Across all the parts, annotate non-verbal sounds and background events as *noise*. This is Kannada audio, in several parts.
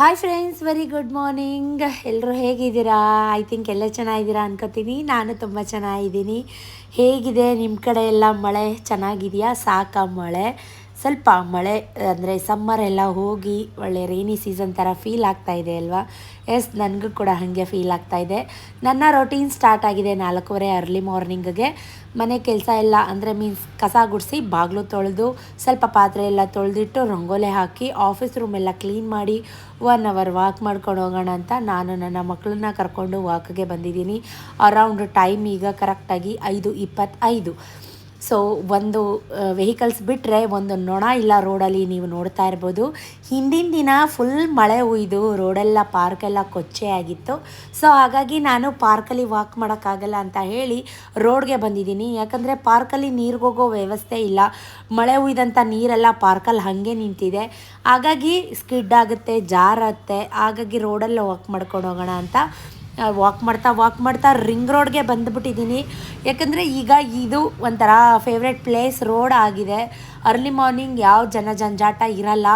Hi friends very good morning ಎಲ್ಲರೂ ಹೇಗಿದ್ದೀರಾ? ಐ ಥಿಂಕ್ ಎಲ್ಲ ಚೆನ್ನಾಗಿದ್ದೀರಾ ಅನ್ಕೋತೀನಿ. ನಾನು ತುಂಬ ಚೆನ್ನಾಗಿದ್ದೀನಿ. ಹೇಗಿದೆ ನಿಮ್ಮ ಕಡೆ ಎಲ್ಲ ಮಳೆ? ಚೆನ್ನಾಗಿದೆಯಾ? ಸಾಕಾ ಮಳೆ? ಸ್ವಲ್ಪ ಮಳೆ, ಅಂದರೆ ಸಮ್ಮರ್ ಎಲ್ಲ ಹೋಗಿ ಒಳ್ಳೆ ರೈನಿ ಸೀಸನ್ ಥರ ಫೀಲ್ ಆಗ್ತಾ ಇದೆ ಅಲ್ವಾ? ಎಸ್ ನನಗೂ ಕೂಡ ಹಾಗೆ ಫೀಲ್ ಆಗ್ತಾ ಇದೆ. ನನ್ನ ರೊಟೀನ್ ಸ್ಟಾರ್ಟ್ ಆಗಿದೆ ನಾಲ್ಕೂವರೆ ಅರ್ಲಿ ಮಾರ್ನಿಂಗ್ಗೆ ಮನೆ ಕೆಲಸ ಎಲ್ಲ, ಅಂದರೆ ಮೀನ್ಸ್ ಕಸ ಗುಡಿಸಿ ಬಾಗಿಲು ತೊಳೆದು, ಸ್ವಲ್ಪ ಪಾತ್ರೆ ಎಲ್ಲ ತೊಳೆದಿಟ್ಟು ರಂಗೋಲೆ ಹಾಕಿ ಆಫೀಸ್ ರೂಮ್ ಎಲ್ಲ ಕ್ಲೀನ್ ಮಾಡಿ ಒನ್ ಅವರ್ ವಾಕ್ ಮಾಡ್ಕೊಂಡು ಹೋಗೋಣ ಅಂತ ನಾನು ನನ್ನ ಮಕ್ಕಳನ್ನ ಕರ್ಕೊಂಡು ವಾಕ್ಗೆ ಬಂದಿದ್ದೀನಿ. ಅರೌಂಡ್ ಟೈಮ್ ಈಗ ಕರೆಕ್ಟಾಗಿ ಐದು ಇಪ್ಪತ್ತೈದು. ಸೊ ಒಂದು ವೆಹಿಕಲ್ಸ್ ಬಿಟ್ಟರೆ ಒಂದು ನೊಣ ಇಲ್ಲ ರೋಡಲ್ಲಿ ನೀವು ನೋಡ್ತಾ ಇರ್ಬೋದು. ಹಿಂದಿನ ದಿನ ಫುಲ್ ಮಳೆ ಹುಯ್ದು ರೋಡೆಲ್ಲ ಪಾರ್ಕೆಲ್ಲ ಕೊಚ್ಚೆ ಆಗಿತ್ತು. ಸೊ ಹಾಗಾಗಿ ನಾನು ಪಾರ್ಕಲ್ಲಿ ವಾಕ್ ಮಾಡೋಕ್ಕಾಗಲ್ಲ ಅಂತ ಹೇಳಿ ರೋಡ್ಗೆ ಬಂದಿದ್ದೀನಿ. ಯಾಕಂದರೆ ಪಾರ್ಕಲ್ಲಿ ನೀರಿಗೆ ಹೋಗೋ ವ್ಯವಸ್ಥೆ ಇಲ್ಲ. ಮಳೆ ಹುಯ್ದಂಥ ನೀರೆಲ್ಲ ಪಾರ್ಕಲ್ಲಿ ಹಾಗೆ ನಿಂತಿದೆ. ಹಾಗಾಗಿ ಸ್ಕಿಡ್ ಆಗುತ್ತೆ ಜಾರತ್ತೆ ಹಾಗಾಗಿ ರೋಡಲ್ಲೇ ವಾಕ್ ಮಾಡ್ಕೊಂಡು ಹೋಗೋಣ ಅಂತ ವಾಕ್ ಮಾಡ್ತಾ ವಾಕ್ ಮಾಡ್ತಾ ರಿಂಗ್ ರೋಡ್ಗೆ ಬಂದುಬಿಟ್ಟಿದ್ದೀನಿ. ಯಾಕಂದರೆ ಈಗ ಇದು ಒಂಥರ ಫೇವ್ರೆಟ್ ಪ್ಲೇಸ್ ರೋಡ್ ಆಗಿದೆ. ಅರ್ಲಿ ಮಾರ್ನಿಂಗ್ ಯಾವ ಜನ ಜಂಜಾಟ ಇರಲ್ಲ.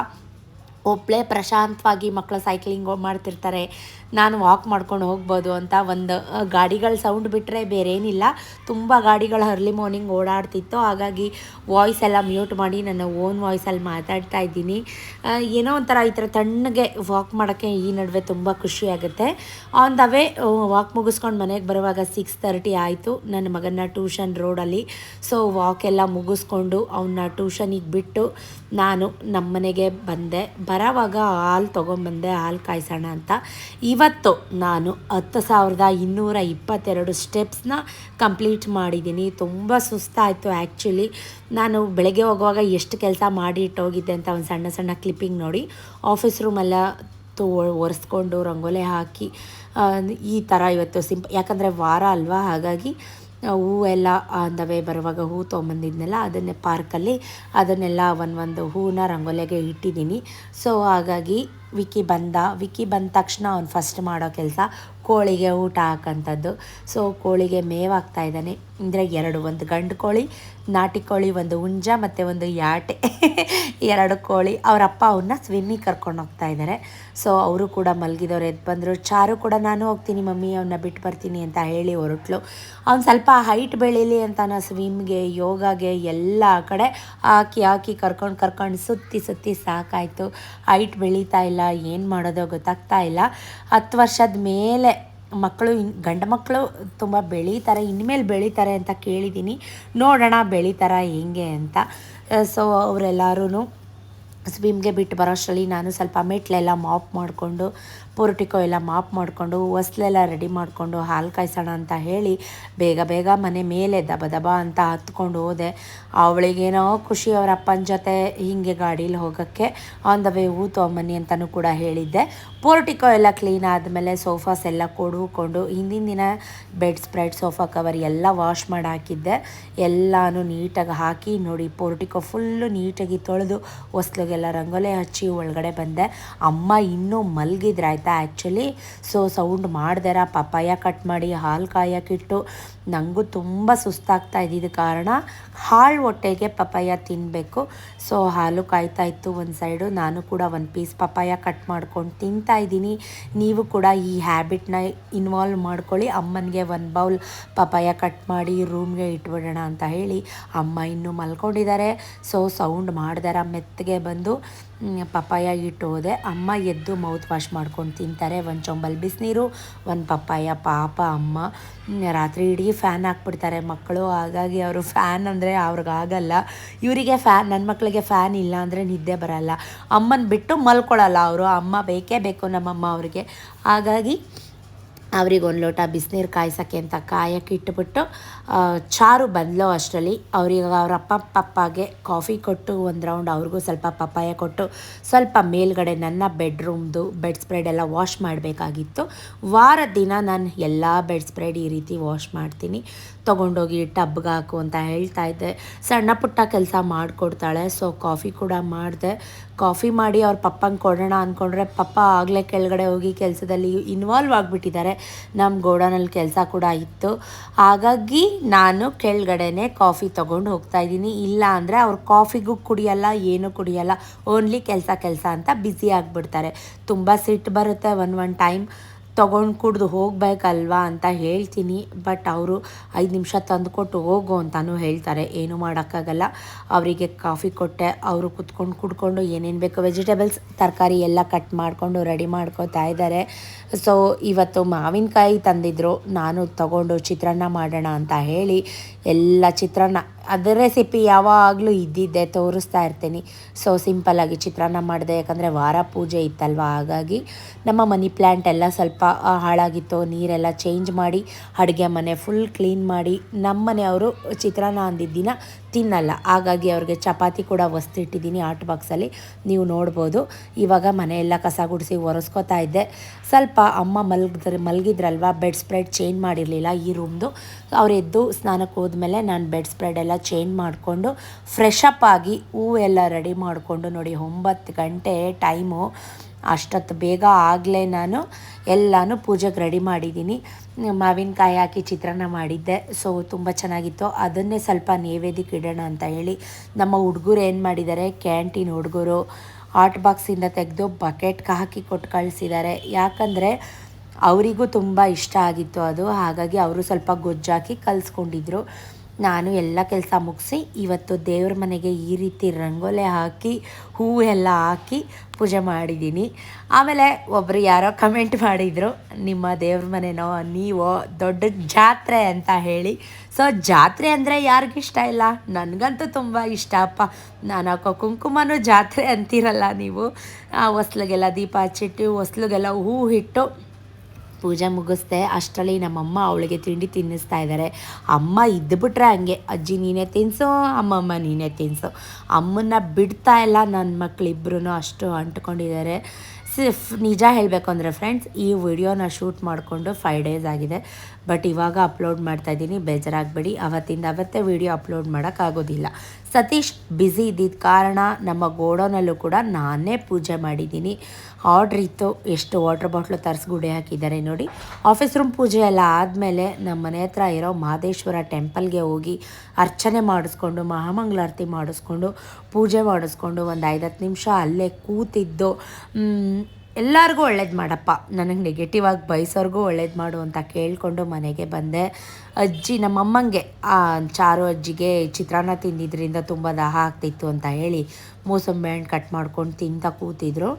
ಒಬ್ಬಳೇ ಪ್ರಶಾಂತವಾಗಿ ಮಕ್ಕಳು ಸೈಕ್ಲಿಂಗ್ ಮಾಡ್ತಿರ್ತಾರೆ. ನಾನು ವಾಕ್ ಮಾಡ್ಕೊಂಡು ಹೋಗ್ಬೋದು ಅಂತ ಒಂದು ಗಾಡಿಗಳ ಸೌಂಡ್ ಬಿಟ್ಟರೆ ಬೇರೇನಿಲ್ಲ. ತುಂಬ ಗಾಡಿಗಳು ಅರ್ಲಿ ಮಾರ್ನಿಂಗ್ ಓಡಾಡ್ತಿತ್ತು. ಹಾಗಾಗಿ ವಾಯ್ಸ್ ಎಲ್ಲ ಮ್ಯೂಟ್ ಮಾಡಿ ನನ್ನ ಓನ್ ವಾಯ್ಸಲ್ಲಿ ಮಾತಾಡ್ತಾ ಇದ್ದೀನಿ. ಏನೋ ಒಂಥರ ಈ ಥರ ತಣ್ಣಗೆ ವಾಕ್ ಮಾಡೋಕ್ಕೆ ಈ ನಡುವೆ ತುಂಬ ಖುಷಿಯಾಗುತ್ತೆ ಆನ್ ದ ವೇ ವಾಕ್ ಮುಗಿಸ್ಕೊಂಡು ಮನೆಗೆ ಬರುವಾಗ ಸಿಕ್ಸ್ ತರ್ಟಿ ಆಯಿತು. ನನ್ನ ಮಗನ ಟ್ಯೂಷನ್ ರೋಡಲ್ಲಿ ಸೊ ವಾಕ್ ಎಲ್ಲ ಮುಗಿಸ್ಕೊಂಡು ಅವನ್ನ ಟ್ಯೂಷನಿಗೆ ಬಿಟ್ಟು ನಾನು ನಮ್ಮ ಮನೆಗೆ ಬಂದೆ. ಬರೋವಾಗ ಹಾಲು ತೊಗೊಂಬಂದೆ, ಹಾಲು ಕಾಯಿಸೋಣ ಅಂತ. ಇವತ್ತು ನಾನು ಹತ್ತು ಸಾವಿರದ ಇನ್ನೂರ ಇಪ್ಪತ್ತೆರಡು ಸ್ಟೆಪ್ಸ್ನ ಕಂಪ್ಲೀಟ್ ಮಾಡಿದ್ದೀನಿ. ತುಂಬ ಸುಸ್ತಾಯಿತು ಆ್ಯಕ್ಚುಲಿ. ನಾನು ಬೆಳಗ್ಗೆ ಹೋಗುವಾಗ ಎಷ್ಟು ಕೆಲಸ ಮಾಡಿ ಇಟ್ಟೋಗಿದ್ದೆ ಅಂತ ಒಂದು ಸಣ್ಣ ಸಣ್ಣ ಕ್ಲಿಪ್ಪಿಂಗ್ ನೋಡಿ. ಆಫೀಸ್ ರೂಮೆಲ್ಲ ತೋ ಒರೆಸ್ಕೊಂಡು ರಂಗೋಲೆ ಹಾಕಿ ಈ ಥರ ಇವತ್ತು ಸಿಂಪ್, ಯಾಕಂದರೆ ವಾರ ಅಲ್ವಾ? ಹಾಗಾಗಿ ಹೂವೆಲ್ಲ ಅಂದವೇ ಬರುವಾಗ ಹೂ ತೊಗೊಂಬಂದಿದ್ನೆಲ್ಲ, ಅದನ್ನೇ ಪಾರ್ಕಲ್ಲಿ ಅದನ್ನೆಲ್ಲ ಒಂದೊಂದು ಹೂವನ್ನ ರಂಗೋಲೆಗೆ ಇಟ್ಟಿದ್ದೀನಿ. ಸೊ, ಹಾಗಾಗಿ ವಿಕ್ಕಿ ಬಂದ ವಿಕಿ ಬಂದ ತಕ್ಷಣ ಅವ್ನು ಫಸ್ಟ್ ಮಾಡೋ ಕೆಲಸ ಕೋಳಿಗೆ ಊಟ ಹಾಕೋಂಥದ್ದು ಸೊ ಕೋಳಿಗೆ ಮೇವಾಗ್ತಾ ಇದ್ದಾನೆ. ಅಂದರೆ ಎರಡು ಒಂದು ಗಂಡು ಕೋಳಿ, ನಾಟಿ ಕೋಳಿ ಒಂದು ಹುಂಜ ಮತ್ತು ಒಂದು ಯಾಟೆ. *laughs* ಎರಡು ಕೋಳಿ. ಅವರ ಅಪ್ಪ ಅವನ್ನ ಸ್ವಿಮ್ಮಿಗೆ ಕರ್ಕೊಂಡು ಹೋಗ್ತಾ ಇದ್ದಾರೆ ಸೊ ಅವರು ಕೂಡ ಮಲಗಿದವ್ರು ಎದ್ದು ಬಂದರು. ಚಾರು ಕೂಡ ನಾನು ಹೋಗ್ತೀನಿ ಮಮ್ಮಿ ಅವನ್ನ ಬಿಟ್ಟು ಬರ್ತೀನಿ ಅಂತ ಹೇಳಿ ಹೊರಟ್ಲು. ಅವ್ನು ಸ್ವಲ್ಪ ಹೈಟ್ ಬೆಳೀಲಿ ಅಂತ ನಾನು ಸ್ವಿಮ್ಗೆ ಯೋಗಾಗೆ ಎಲ್ಲ ಕಡೆ ಹಾಕಿ ಹಾಕಿ ಕರ್ಕೊಂಡು ಕರ್ಕೊಂಡು ಸುತ್ತಿ ಸುತ್ತಿ ಸಾಕಾಯಿತು. ಹೈಟ್ ಬೆಳೀತಾ ಇಲ್ಲ. ಏನು ಮಾಡೋದೋ ಗೊತ್ತಾಗ್ತಾ ಇಲ್ಲ. ಹತ್ತು ವರ್ಷದ ಮೇಲೆ ಮಕ್ಕಳು ಇನ್ ಗಂಡು ಮಕ್ಕಳು ತುಂಬ ಬೆಳೀತಾರೆ, ಇನ್ಮೇಲೆ ಬೆಳೀತಾರೆ ಅಂತ ಕೇಳಿದ್ದೀನಿ. ನೋಡೋಣ ಬೆಳೀತಾರ, ಹೆಂಗೆ ಅಂತ. ಸೊ ಅವರೆಲ್ಲರೂ ಸ್ವಿಮ್ಗೆ ಬಿಟ್ಟು ಬರೋಷ್ಟರಲ್ಲಿ ನಾನು ಸ್ವಲ್ಪ ಮೆಟ್ಲೆಲ್ಲ ಮಾಪ್ ಮಾಡಿಕೊಂಡು ಪೊರ್ಟಿಕೋ ಎಲ್ಲ ಮಾಪ್ ಮಾಡಿಕೊಂಡು, ಹೊಸ್ಲೆಲ್ಲ ರೆಡಿ ಮಾಡಿಕೊಂಡು ಹಾಲು ಕಾಯಿಸೋಣ ಅಂತ ಹೇಳಿ ಬೇಗ ಬೇಗ ಮನೆ ಮೇಲೆ ದಬ ದಬ ಅಂತ ಹತ್ಕೊಂಡು ಹೋದೆ. ಅವಳಿಗೇನೋ ಖುಷಿ ಅವರ ಅಪ್ಪನ ಜೊತೆ ಹೀಗೆ ಗಾಡೀಲಿ ಹೋಗೋಕ್ಕೆ ಆನ್ ದ ವೇ ಹೂ ತೊಗೊಂಬನ್ನಿ ಅಂತಲೂ ಕೂಡ ಹೇಳಿದ್ದೆ. ಪೋರ್ಟಿಕೋ ಎಲ್ಲ ಕ್ಲೀನ್ ಆದಮೇಲೆ ಸೋಫಾಸ್ ಎಲ್ಲ ಕೊಡುಕೊಂಡು ಹಿಂದಿನ ದಿನ ಬೆಡ್ ಸ್ಪ್ರೆಡ್ ಸೋಫಾ ಕವರ್ ಎಲ್ಲ ವಾಶ್ ಮಾಡಿ ಹಾಕಿದ್ದೆ. ಎಲ್ಲನೂ ನೀಟಾಗಿ ಹಾಕಿ ನೋಡಿ, ಪೋರ್ಟಿಕೋ ಫುಲ್ಲು ನೀಟಾಗಿ ತೊಳೆದು, ಹೊಸ್ಲಿಗೆಲ್ಲ ರಂಗೋಲೆ ಹಚ್ಚಿ ಒಳಗಡೆ ಬಂದೆ. ಅಮ್ಮ ಇನ್ನೂ ಮಲಗಿದ್ರೆ ಆಯಿತಾ ಆ್ಯಕ್ಚುಲಿ ಸೊ ಸೌಂಡ್ ಮಾಡ್ದಾರ, ಪಪ್ಪಾಯ ಕಟ್ ಮಾಡಿ, ಹಾಲು ಕಾಯೋಕ್ಕಿಟ್ಟು ನನಗೂ ತುಂಬ ಸುಸ್ತಾಗ್ತಾ ಇದ್ದಿದ್ದ ಕಾರಣ ಹಾಳು ಹೊಟ್ಟೆಗೆ ಪಪ್ಪಾಯ ತಿನ್ನಬೇಕು ಸೊ ಹಾಲು ಕಾಯ್ತಾ ಇತ್ತು ಒಂದು ಸೈಡು ನಾನು ಕೂಡ ಒಂದು ಪೀಸ್ ಪಪ್ಪಾಯ ಕಟ್ ಮಾಡ್ಕೊಂಡು ತಿಂತಾ ಇದ್ದೀನಿ. ನೀವು ಕೂಡ ಈ ಹ್ಯಾಬಿಟ್ನ ಇನ್ವಾಲ್ವ್ ಮಾಡ್ಕೊಳ್ಳಿ. ಅಮ್ಮನಿಗೆ ಒಂದು ಬೌಲ್ ಪಪ್ಪಾಯ ಕಟ್ ಮಾಡಿ ರೂಮ್ಗೆ ಇಟ್ಬಿಡೋಣ ಅಂತ ಹೇಳಿ ಅಮ್ಮ ಇನ್ನೂ ಮಲ್ಕೊಂಡಿದ್ದಾರೆ. ಸೊ ಸೌಂಡ್ ಮಾಡ್ದಾರ, ಮೆತ್ತಗೆ ಬಂದು ಪಪ್ಪಾಯ ಇಟ್ಟು ಹೋದೆ ಅಮ್ಮ ಎದ್ದು ಮೌತ್ ವಾಶ್ ಮಾಡ್ಕೊಂಡು ತಿಂತಾರೆ. ಒಂದು ಚೊಂಬಲ್ ಬಿಸಿನೀರು, ಒಂದು ಪಪ್ಪಾಯ ಪಾಪ ಅಮ್ಮ. ರಾತ್ರಿ ಇಡೀ ಫ್ಯಾನ್ ಹಾಕ್ಬಿಡ್ತಾರೆ ಮಕ್ಕಳು. ಹಾಗಾಗಿ ಅವರು ಫ್ಯಾನ್ ಅಂದರೆ ಅವ್ರಿಗಾಗಲ್ಲ. ಇವರಿಗೆ ಫ್ಯಾನ್ ನನ್ನ ಮಕ್ಕಳಿಗೆ ಫ್ಯಾನ್ ಇಲ್ಲ ಅಂದರೆ ನಿದ್ದೆ ಬರಲ್ಲ. ಅಮ್ಮನ ಬಿಟ್ಟು ಮಲ್ಕೊಳ್ಳಲ್ಲ ಅವರು. ಅಮ್ಮ ಬೇಕೇ ಬೇಕು ನಮ್ಮಮ್ಮ ಅವ್ರಿಗೆ. ಹಾಗಾಗಿ ಅವ್ರಿಗೆ ಒಂದು ಲೋಟ ಬಿಸಿನೀರು ಕಾಯ್ಸೋಕ್ಕೆ ಅಂತ ಕಾಯಕ್ಕೆ ಇಟ್ಬಿಟ್ಟು ಚಾರು ಬದಲೋ ಅಷ್ಟರಲ್ಲಿ. ಅವ್ರಿಗೆ ಅವ್ರ ಅಪ್ಪ ಪಪ್ಪಾಗೆ ಕಾಫಿ ಕೊಟ್ಟು ಒಂದು ರೌಂಡ್ ಅವ್ರಿಗೂ ಸ್ವಲ್ಪ ಪಪ್ಪಾಯ ಕೊಟ್ಟು, ಸ್ವಲ್ಪ ಮೇಲ್ಗಡೆ ನನ್ನ ಬೆಡ್ರೂಮ್ದು ಬೆಡ್ ಸ್ಪ್ರೆಡ್ ಎಲ್ಲ ವಾಶ್ ಮಾಡಬೇಕಾಗಿತ್ತು. ವಾರದ ದಿನ ನಾನು ಎಲ್ಲ ಬೆಡ್ ಸ್ಪ್ರೆಡ್ ಈ ರೀತಿ ವಾಶ್ ಮಾಡ್ತೀನಿ. ತೊಗೊಂಡೋಗಿ ಟಬ್ಗೆ ಹಾಕು ಅಂತ ಹೇಳ್ತಾ ಇದ್ದೆ. ಸಣ್ಣ ಪುಟ್ಟ ಕೆಲಸ ಮಾಡಿಕೊಡ್ತಾಳೆ ಸೊ ಕಾಫಿ ಕೂಡ ಮಾಡಿದೆ. ಕಾಫಿ ಮಾಡಿ ಅವ್ರ ಪಪ್ಪಂಗೆ ಕೊಡೋಣ ಅಂದ್ಕೊಂಡ್ರೆ ಪಪ್ಪ ಆಗಲೇ ಕೆಳಗಡೆ ಹೋಗಿ ಕೆಲಸದಲ್ಲಿ ಇನ್ವಾಲ್ವ್ ಆಗಿಬಿಟ್ಟಿದ್ದಾರೆ. ನಮ್ಮ ಗೋಡನಲ್ಲಿ ಕೆಲಸ ಕೂಡ ಇತ್ತು. ಹಾಗಾಗಿ ನಾನು ಕೆಳಗಡೆನೆ ಕಾಫಿ ತೊಗೊಂಡು ಹೋಗ್ತಾ ಇದ್ದೀನಿ. ಇಲ್ಲ ಅಂದರೆ ಅವ್ರು ಕಾಫಿಗೂ ಕುಡಿಯಲ್ಲ, ಏನೂ ಕುಡಿಯಲ್ಲ ಓನ್ಲಿ ಕೆಲಸ ಕೆಲಸ ಅಂತ ಬ್ಯುಸಿ ಆಗಿಬಿಡ್ತಾರೆ. ತುಂಬ ಸಿಟ್ಟು ಬರುತ್ತೆ ಒನ್ ಒನ್ ಟೈಮ್ ತೊಗೊಂಡು ಕುಡ್ದು ಹೋಗ್ಬೇಕಲ್ವಾ ಅಂತ ಹೇಳ್ತೀನಿ. ಬಟ್ ಅವರು ಐದು ನಿಮಿಷ ತಂದುಕೊಟ್ಟು ಹೋಗು ಅಂತಲೂ ಹೇಳ್ತಾರೆ. ಏನೂ ಮಾಡೋಕ್ಕಾಗಲ್ಲ. ಅವರಿಗೆ ಕಾಫಿ ಕೊಟ್ಟೆ. ಅವರು ಕುತ್ಕೊಂಡು ಕುಡ್ಕೊಂಡು ಏನೇನು ಬೇಕು ವೆಜಿಟೇಬಲ್ಸ್ ತರಕಾರಿ ಎಲ್ಲ ಕಟ್ ಮಾಡಿಕೊಂಡು ರೆಡಿ ಮಾಡ್ಕೋತಾ ಇದ್ದಾರೆ. ಸೊ ಇವತ್ತು ಮಾವಿನಕಾಯಿ ತಂದಿದ್ರು. ನಾನು ತಗೊಂಡು ಚಿತ್ರಾನ್ನ ಮಾಡೋಣ ಅಂತ ಹೇಳಿ ಎಲ್ಲ ಚಿತ್ರಾನ್ನ ಅದರ ರೆಸಿಪಿ ಯಾವಾಗಲೂ ಇದ್ದಿದ್ದೆ ತೋರಿಸ್ತಾ ಇರ್ತೀನಿ. ಸೊ ಸಿಂಪಲ್ಲಾಗಿ ಚಿತ್ರಾನ್ನ ಮಾಡಿದೆ. ಯಾಕಂದರೆ ವಾರ ಪೂಜೆ ಇತ್ತಲ್ವ? ಹಾಗಾಗಿ ನಮ್ಮ ಮನಿ ಪ್ಲ್ಯಾಂಟ್ ಎಲ್ಲ ಸ್ವಲ್ಪ ಹಾಳಾಗಿತ್ತು. ನೀರೆಲ್ಲ ಚೇಂಜ್ ಮಾಡಿ, ಅಡುಗೆ ಮನೆ ಫುಲ್ ಕ್ಲೀನ್ ಮಾಡಿ ನಮ್ಮ ಮನೆಯವರು ಚಿತ್ರಾನ್ನ ಅಂದಿದ್ದ ದಿನ ತಿನ್ನಲ್ಲ. ಹಾಗಾಗಿ ಅವ್ರಿಗೆ ಚಪಾತಿ ಕೂಡ ಒಸ್ತಿಟ್ಟಿದ್ದೀನಿ ಆರ್ಟ್ ಬಾಕ್ಸಲ್ಲಿ. ನೀವು ನೋಡ್ಬೋದು. ಇವಾಗ ಮನೆಯೆಲ್ಲ ಕಸ ಗುಡಿಸಿ ಒರೆಸ್ಕೋತಾ ಇದ್ದೆ. ಸ್ವಲ್ಪ ಅಮ್ಮ ಮಲಗಿದ್ರೆ, ಮಲಗಿದ್ರಲ್ವ, ಬೆಡ್ ಸ್ಪ್ರೆಡ್ ಚೇಂಜ್ ಮಾಡಿರಲಿಲ್ಲ ಈ ರೂಮ್ದು. ಅವ್ರು ಎದ್ದು ಸ್ನಾನಕ್ಕೆ ಹೋದ್ಮೇಲೆ ನಾನು ಬೆಡ್ ಸ್ಪ್ರೆಡ್ ಎಲ್ಲ ಚೇಂಜ್ ಮಾಡಿಕೊಂಡು ಫ್ರೆಶ್ ಅಪ್ ಆಗಿ ಹೂವು ಎಲ್ಲ ರೆಡಿ ಮಾಡಿಕೊಂಡು ನೋಡಿ ಒಂಬತ್ತು ಗಂಟೆ ಟೈಮು. ಅಷ್ಟೊತ್ತು ಬೇಗ ಆಗಲೇ ನಾನು ಎಲ್ಲನೂ ಪೂಜೆಗೆ ರೆಡಿ ಮಾಡಿದ್ದೀನಿ. ಮಾವಿನಕಾಯಿ ಹಾಕಿ ಚಿತ್ರಾನ್ನ ಮಾಡಿದ್ದೆ. ಸೊ ತುಂಬ ಚೆನ್ನಾಗಿತ್ತು. ಅದನ್ನೇ ಸ್ವಲ್ಪ ನೈವೇದ್ಯಕ್ಕೆ ಇಡೋಣ ಅಂತ ಹೇಳಿ ನಮ್ಮ ಹುಡುಗರು ಏನು ಮಾಡಿದ್ದಾರೆ? ಕ್ಯಾಂಟೀನ್ ಹುಡುಗರು ಹಾಟ್ ಬಾಕ್ಸಿಂದ ತೆಗೆದು ಬಕೆಟ್ಗೆ ಹಾಕಿ ಕೊಟ್ಟು ಕಳಿಸಿದ್ದಾರೆ. ಯಾಕಂದರೆ ಅವರಿಗೂ ತುಂಬ ಇಷ್ಟ ಆಗಿತ್ತು ಅದು. ಹಾಗಾಗಿ ಅವರು ಸ್ವಲ್ಪ ಗೊಜ್ಜಾಕಿ ಕಲಿಸ್ಕೊಂಡಿದ್ರು. ನಾನು ಎಲ್ಲ ಕೆಲಸ ಮುಗಿಸಿ ಇವತ್ತು ದೇವ್ರ ಮನೆಗೆ ಈ ರೀತಿ ರಂಗೋಲೆ ಹಾಕಿ ಹೂವು ಎಲ್ಲ ಹಾಕಿ ಪೂಜೆ ಮಾಡಿದ್ದೀನಿ ಆಮೇಲೆ ಒಬ್ಬರು ಯಾರೋ ಕಮೆಂಟ್ ಮಾಡಿದರು, ನಿಮ್ಮ ದೇವ್ರ ಮನೆನೋ ನೀವೋ ದೊಡ್ಡ ಜಾತ್ರೆ ಅಂತ ಹೇಳಿ. ಸೊ ಜಾತ್ರೆ ಅಂದರೆ ಯಾರಿಗಿಷ್ಟ ಇಲ್ಲ. ನನಗಂತೂ ತುಂಬ ಇಷ್ಟ, ಅಪ್ಪ. ನಾನು ಹಾಕೋ ಕುಂಕುಮನೂ ಜಾತ್ರೆ ಅಂತೀರಲ್ಲ ನೀವು. ಹೊಸ್ಲಿಗೆಲ್ಲ ದೀಪ ಹಚ್ಚಿಟ್ಟು, ಹೊಸ್ಲಿಗೆಲ್ಲ ಹೂ ಇಟ್ಟು ಪೂಜೆ ಮುಗಿಸ್ದೆ ಅಷ್ಟರಲ್ಲಿ ನಮ್ಮಮ್ಮ ಅವಳಿಗೆ ತಿಂಡಿ ತಿನ್ನಿಸ್ತಾ ಇದ್ದಾರೆ ಅಮ್ಮ ಇದ್ದುಬಿಟ್ರೆ ಹಂಗೆ, ಅಜ್ಜಿ ನೀನೇ ತಿನ್ಸು, ಅಮ್ಮಮ್ಮ ನೀನೇ ತಿನ್ಸು. ಅಮ್ಮನ್ನ ಬಿಡ್ತಾ ಇಲ್ಲ ನನ್ನ ಮಕ್ಕಳಿಬ್ರು ಅಷ್ಟು ಅಂಟ್ಕೊಂಡಿದ್ದಾರೆ ಸಿಫ್ ನಿಜ ಹೇಳಬೇಕು ಅಂದರೆ ಫ್ರೆಂಡ್ಸ್ ಈ ವಿಡಿಯೋನ ಶೂಟ್ ಮಾಡಿಕೊಂಡು ಫೈವ್ ಡೇಸ್ ಆಗಿದೆ. ಬಟ್ ಇವಾಗ ಅಪ್ಲೋಡ್ ಮಾಡ್ತಾ ಇದ್ದೀನಿ, ಬೇಜಾರಾಗಬೇಡಿ. ಅವತ್ತಿಂದ ಅವತ್ತೇ ವಿಡಿಯೋ ಅಪ್ಲೋಡ್ ಮಾಡೋಕ್ಕಾಗೋದಿಲ್ಲ ಸತೀಶ್ ಬ್ಯುಸಿ ಇದ್ದಿದ್ದ ಕಾರಣ ನಮ್ಮ ಗೋಡೋನಲ್ಲೂ ಕೂಡ ನಾನೇ ಪೂಜೆ ಮಾಡಿದ್ದೀನಿ. ಆರ್ಡ್ರ್ ಇತ್ತು, ಎಷ್ಟು ವಾಟರ್ ಬಾಟ್ಲು ತರಿಸಿ ಗುಡಿ ಹಾಕಿದ್ದಾರೆ ನೋಡಿ. ಆಫೀಸ್ ರೂಮ್ ಪೂಜೆ ಎಲ್ಲ ಆದಮೇಲೆ ನಮ್ಮ ಮನೆ ಹತ್ರ ಇರೋ ಮಹದೇಶ್ವರ ಟೆಂಪಲ್ಗೆ ಹೋಗಿ ಅರ್ಚನೆ ಮಾಡಿಸ್ಕೊಂಡು, ಮಹಾಮಂಗಳಾರತಿ ಮಾಡಿಸ್ಕೊಂಡು, ಪೂಜೆ ಮಾಡಿಸ್ಕೊಂಡು ಒಂದು ಐದತ್ತು ನಿಮಿಷ ಅಲ್ಲೇ ಕೂತಿದ್ದು ಎಲ್ಲರಿಗೂ ಒಳ್ಳೇದು ಮಾಡಪ್ಪ. ನನಗೆ ನೆಗೆಟಿವ್ ಆಗಿ ಬಯಸೋರ್ಗೂ ಒಳ್ಳೇದು ಮಾಡು ಅಂತ ಕೇಳಿಕೊಂಡು ಮನೆಗೆ ಬಂದೆ. ಅಜ್ಜಿ, ನಮ್ಮಮ್ಮಂಗೆ ಚಾರು ಅಜ್ಜಿಗೆ ಚಿತ್ರಾನ್ನ ತಿಂದಿದ್ದರಿಂದ ತುಂಬ ದಾಹ ಆಗ್ತಿತ್ತು ಅಂತ ಹೇಳಿ ಮೂಸಂಬೆ ಹಣ್ಣು ಕಟ್ ಮಾಡ್ಕೊಂಡು ತಿಂತ ಕೂತಿದ್ರು.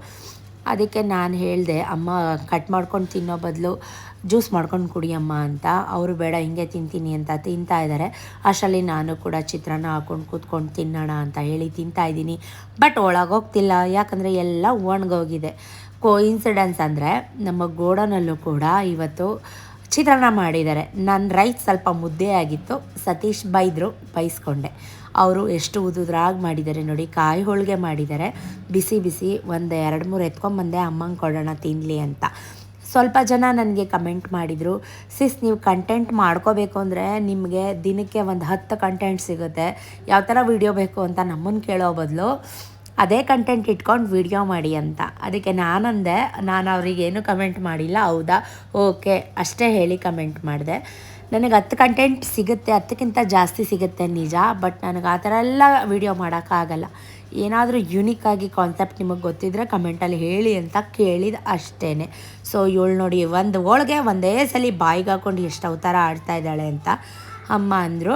ಅದಕ್ಕೆ ನಾನು ಹೇಳಿದೆ, ಅಮ್ಮ ಕಟ್ ಮಾಡ್ಕೊಂಡು ತಿನ್ನೋ ಬದಲು ಜ್ಯೂಸ್ ಮಾಡ್ಕೊಂಡು ಕುಡಿಯಮ್ಮ ಅಂತ. ಅವರು ಬೇಡ, ಹಿಂಗೆ ತಿಂತೀನಿ ಅಂತ ತಿಂತಾ ಇದ್ದಾರೆ ಅಷ್ಟರಲ್ಲಿ ನಾನು ಕೂಡ ಚಿತ್ರಾನ್ನ ಹಾಕ್ಕೊಂಡು ಕೂತ್ಕೊಂಡು ತಿನ್ನೋಣ ಅಂತ ಹೇಳಿ ತಿಂತಾ ಇದ್ದೀನಿ. ಬಟ್ ಒಳಗೋಗ್ತಿಲ್ಲ. ಯಾಕಂದರೆ ಎಲ್ಲ ಒಣಗೋಗಿದೆ. ಕೋ ಇನ್ಸಿಡೆನ್ಸ್ ಅಂದರೆ ನಮ್ಮ ಗೋಡನಲ್ಲೂ ಕೂಡ ಇವತ್ತು ಚಿತ್ರಾನ್ನ ಮಾಡಿದ್ದಾರೆ. ನನ್ನ ರೈಸ್ ಸ್ವಲ್ಪ ಮುದ್ದೆ ಆಗಿತ್ತು. ಸತೀಶ್ ಬೈದರು, ಬೈಸ್ಕೊಂಡೆ. ಅವರು ಎಷ್ಟು ಉದುದ್ರಾಗಿ ಮಾಡಿದ್ದಾರೆ ನೋಡಿ, ಕಾಯಿ ಹೋಳಿಗೆ ಮಾಡಿದ್ದಾರೆ. ಬಿಸಿ ಬಿಸಿ ಒಂದು ಎರಡು ಮೂರು ಎತ್ಕೊಂಬಂದೆ ಅಮ್ಮಂಗೆ ಕೊಡೋಣ ತಿನ್ನಲಿ ಅಂತ. ಸ್ವಲ್ಪ ಜನ ನನಗೆ ಕಮೆಂಟ್ ಮಾಡಿದರು, ಸಿಸ್, ನೀವು ಕಂಟೆಂಟ್ ಮಾಡ್ಕೋಬೇಕು ಅಂದರೆ ನಿಮಗೆ ದಿನಕ್ಕೆ ಒಂದು ಹತ್ತು ಕಂಟೆಂಟ್ ಸಿಗುತ್ತೆ. ಯಾವ ಥರ ವೀಡಿಯೋ ಬೇಕು ಅಂತ ನಮ್ಮನ್ನು ಕೇಳೋ ಬದಲು ಅದೇ ಕಂಟೆಂಟ್ ಇಟ್ಕೊಂಡು ವಿಡಿಯೋ ಮಾಡಿ ಅಂತ. ಅದಕ್ಕೆ ನಾನಂದೆ, ನಾನು ಅವ್ರಿಗೇನು ಕಮೆಂಟ್ ಮಾಡಿಲ್ಲ. ಹೌದಾ? ಓಕೆ. ಅಷ್ಟೇ ಹೇಳಿ ಕಮೆಂಟ್ ಮಾಡಿದೆ. ನನಗೆ ಹತ್ತು ಕಂಟೆಂಟ್ ಸಿಗುತ್ತೆ, ಹತ್ತಕ್ಕಿಂತ ಜಾಸ್ತಿ ಸಿಗುತ್ತೆ ನಿಜ ಬಟ್ ನನಗೆ ಆ ಥರ ಎಲ್ಲ ವೀಡಿಯೋ ಮಾಡೋಕ್ಕಾಗಲ್ಲ. ಏನಾದರೂ ಯುನಿಕ್ಕಾಗಿ ಕಾನ್ಸೆಪ್ಟ್ ನಿಮಗೆ ಗೊತ್ತಿದ್ದರೆ ಕಮೆಂಟಲ್ಲಿ ಹೇಳಿ ಅಂತ ಕೇಳಿದ ಅಷ್ಟೇ ಸೊ ಇವಳು ನೋಡಿ, ಒಂದು ಹೋಳಿಗೆ ಒಂದೇ ಸಲ ಬಾಯಿಗೆ ಹಾಕೊಂಡು ಎಷ್ಟು ಅವತಾರ ಆಡ್ತಾ ಇದ್ದಾಳೆ ಅಂತ ಅಮ್ಮ ಅಂದರು.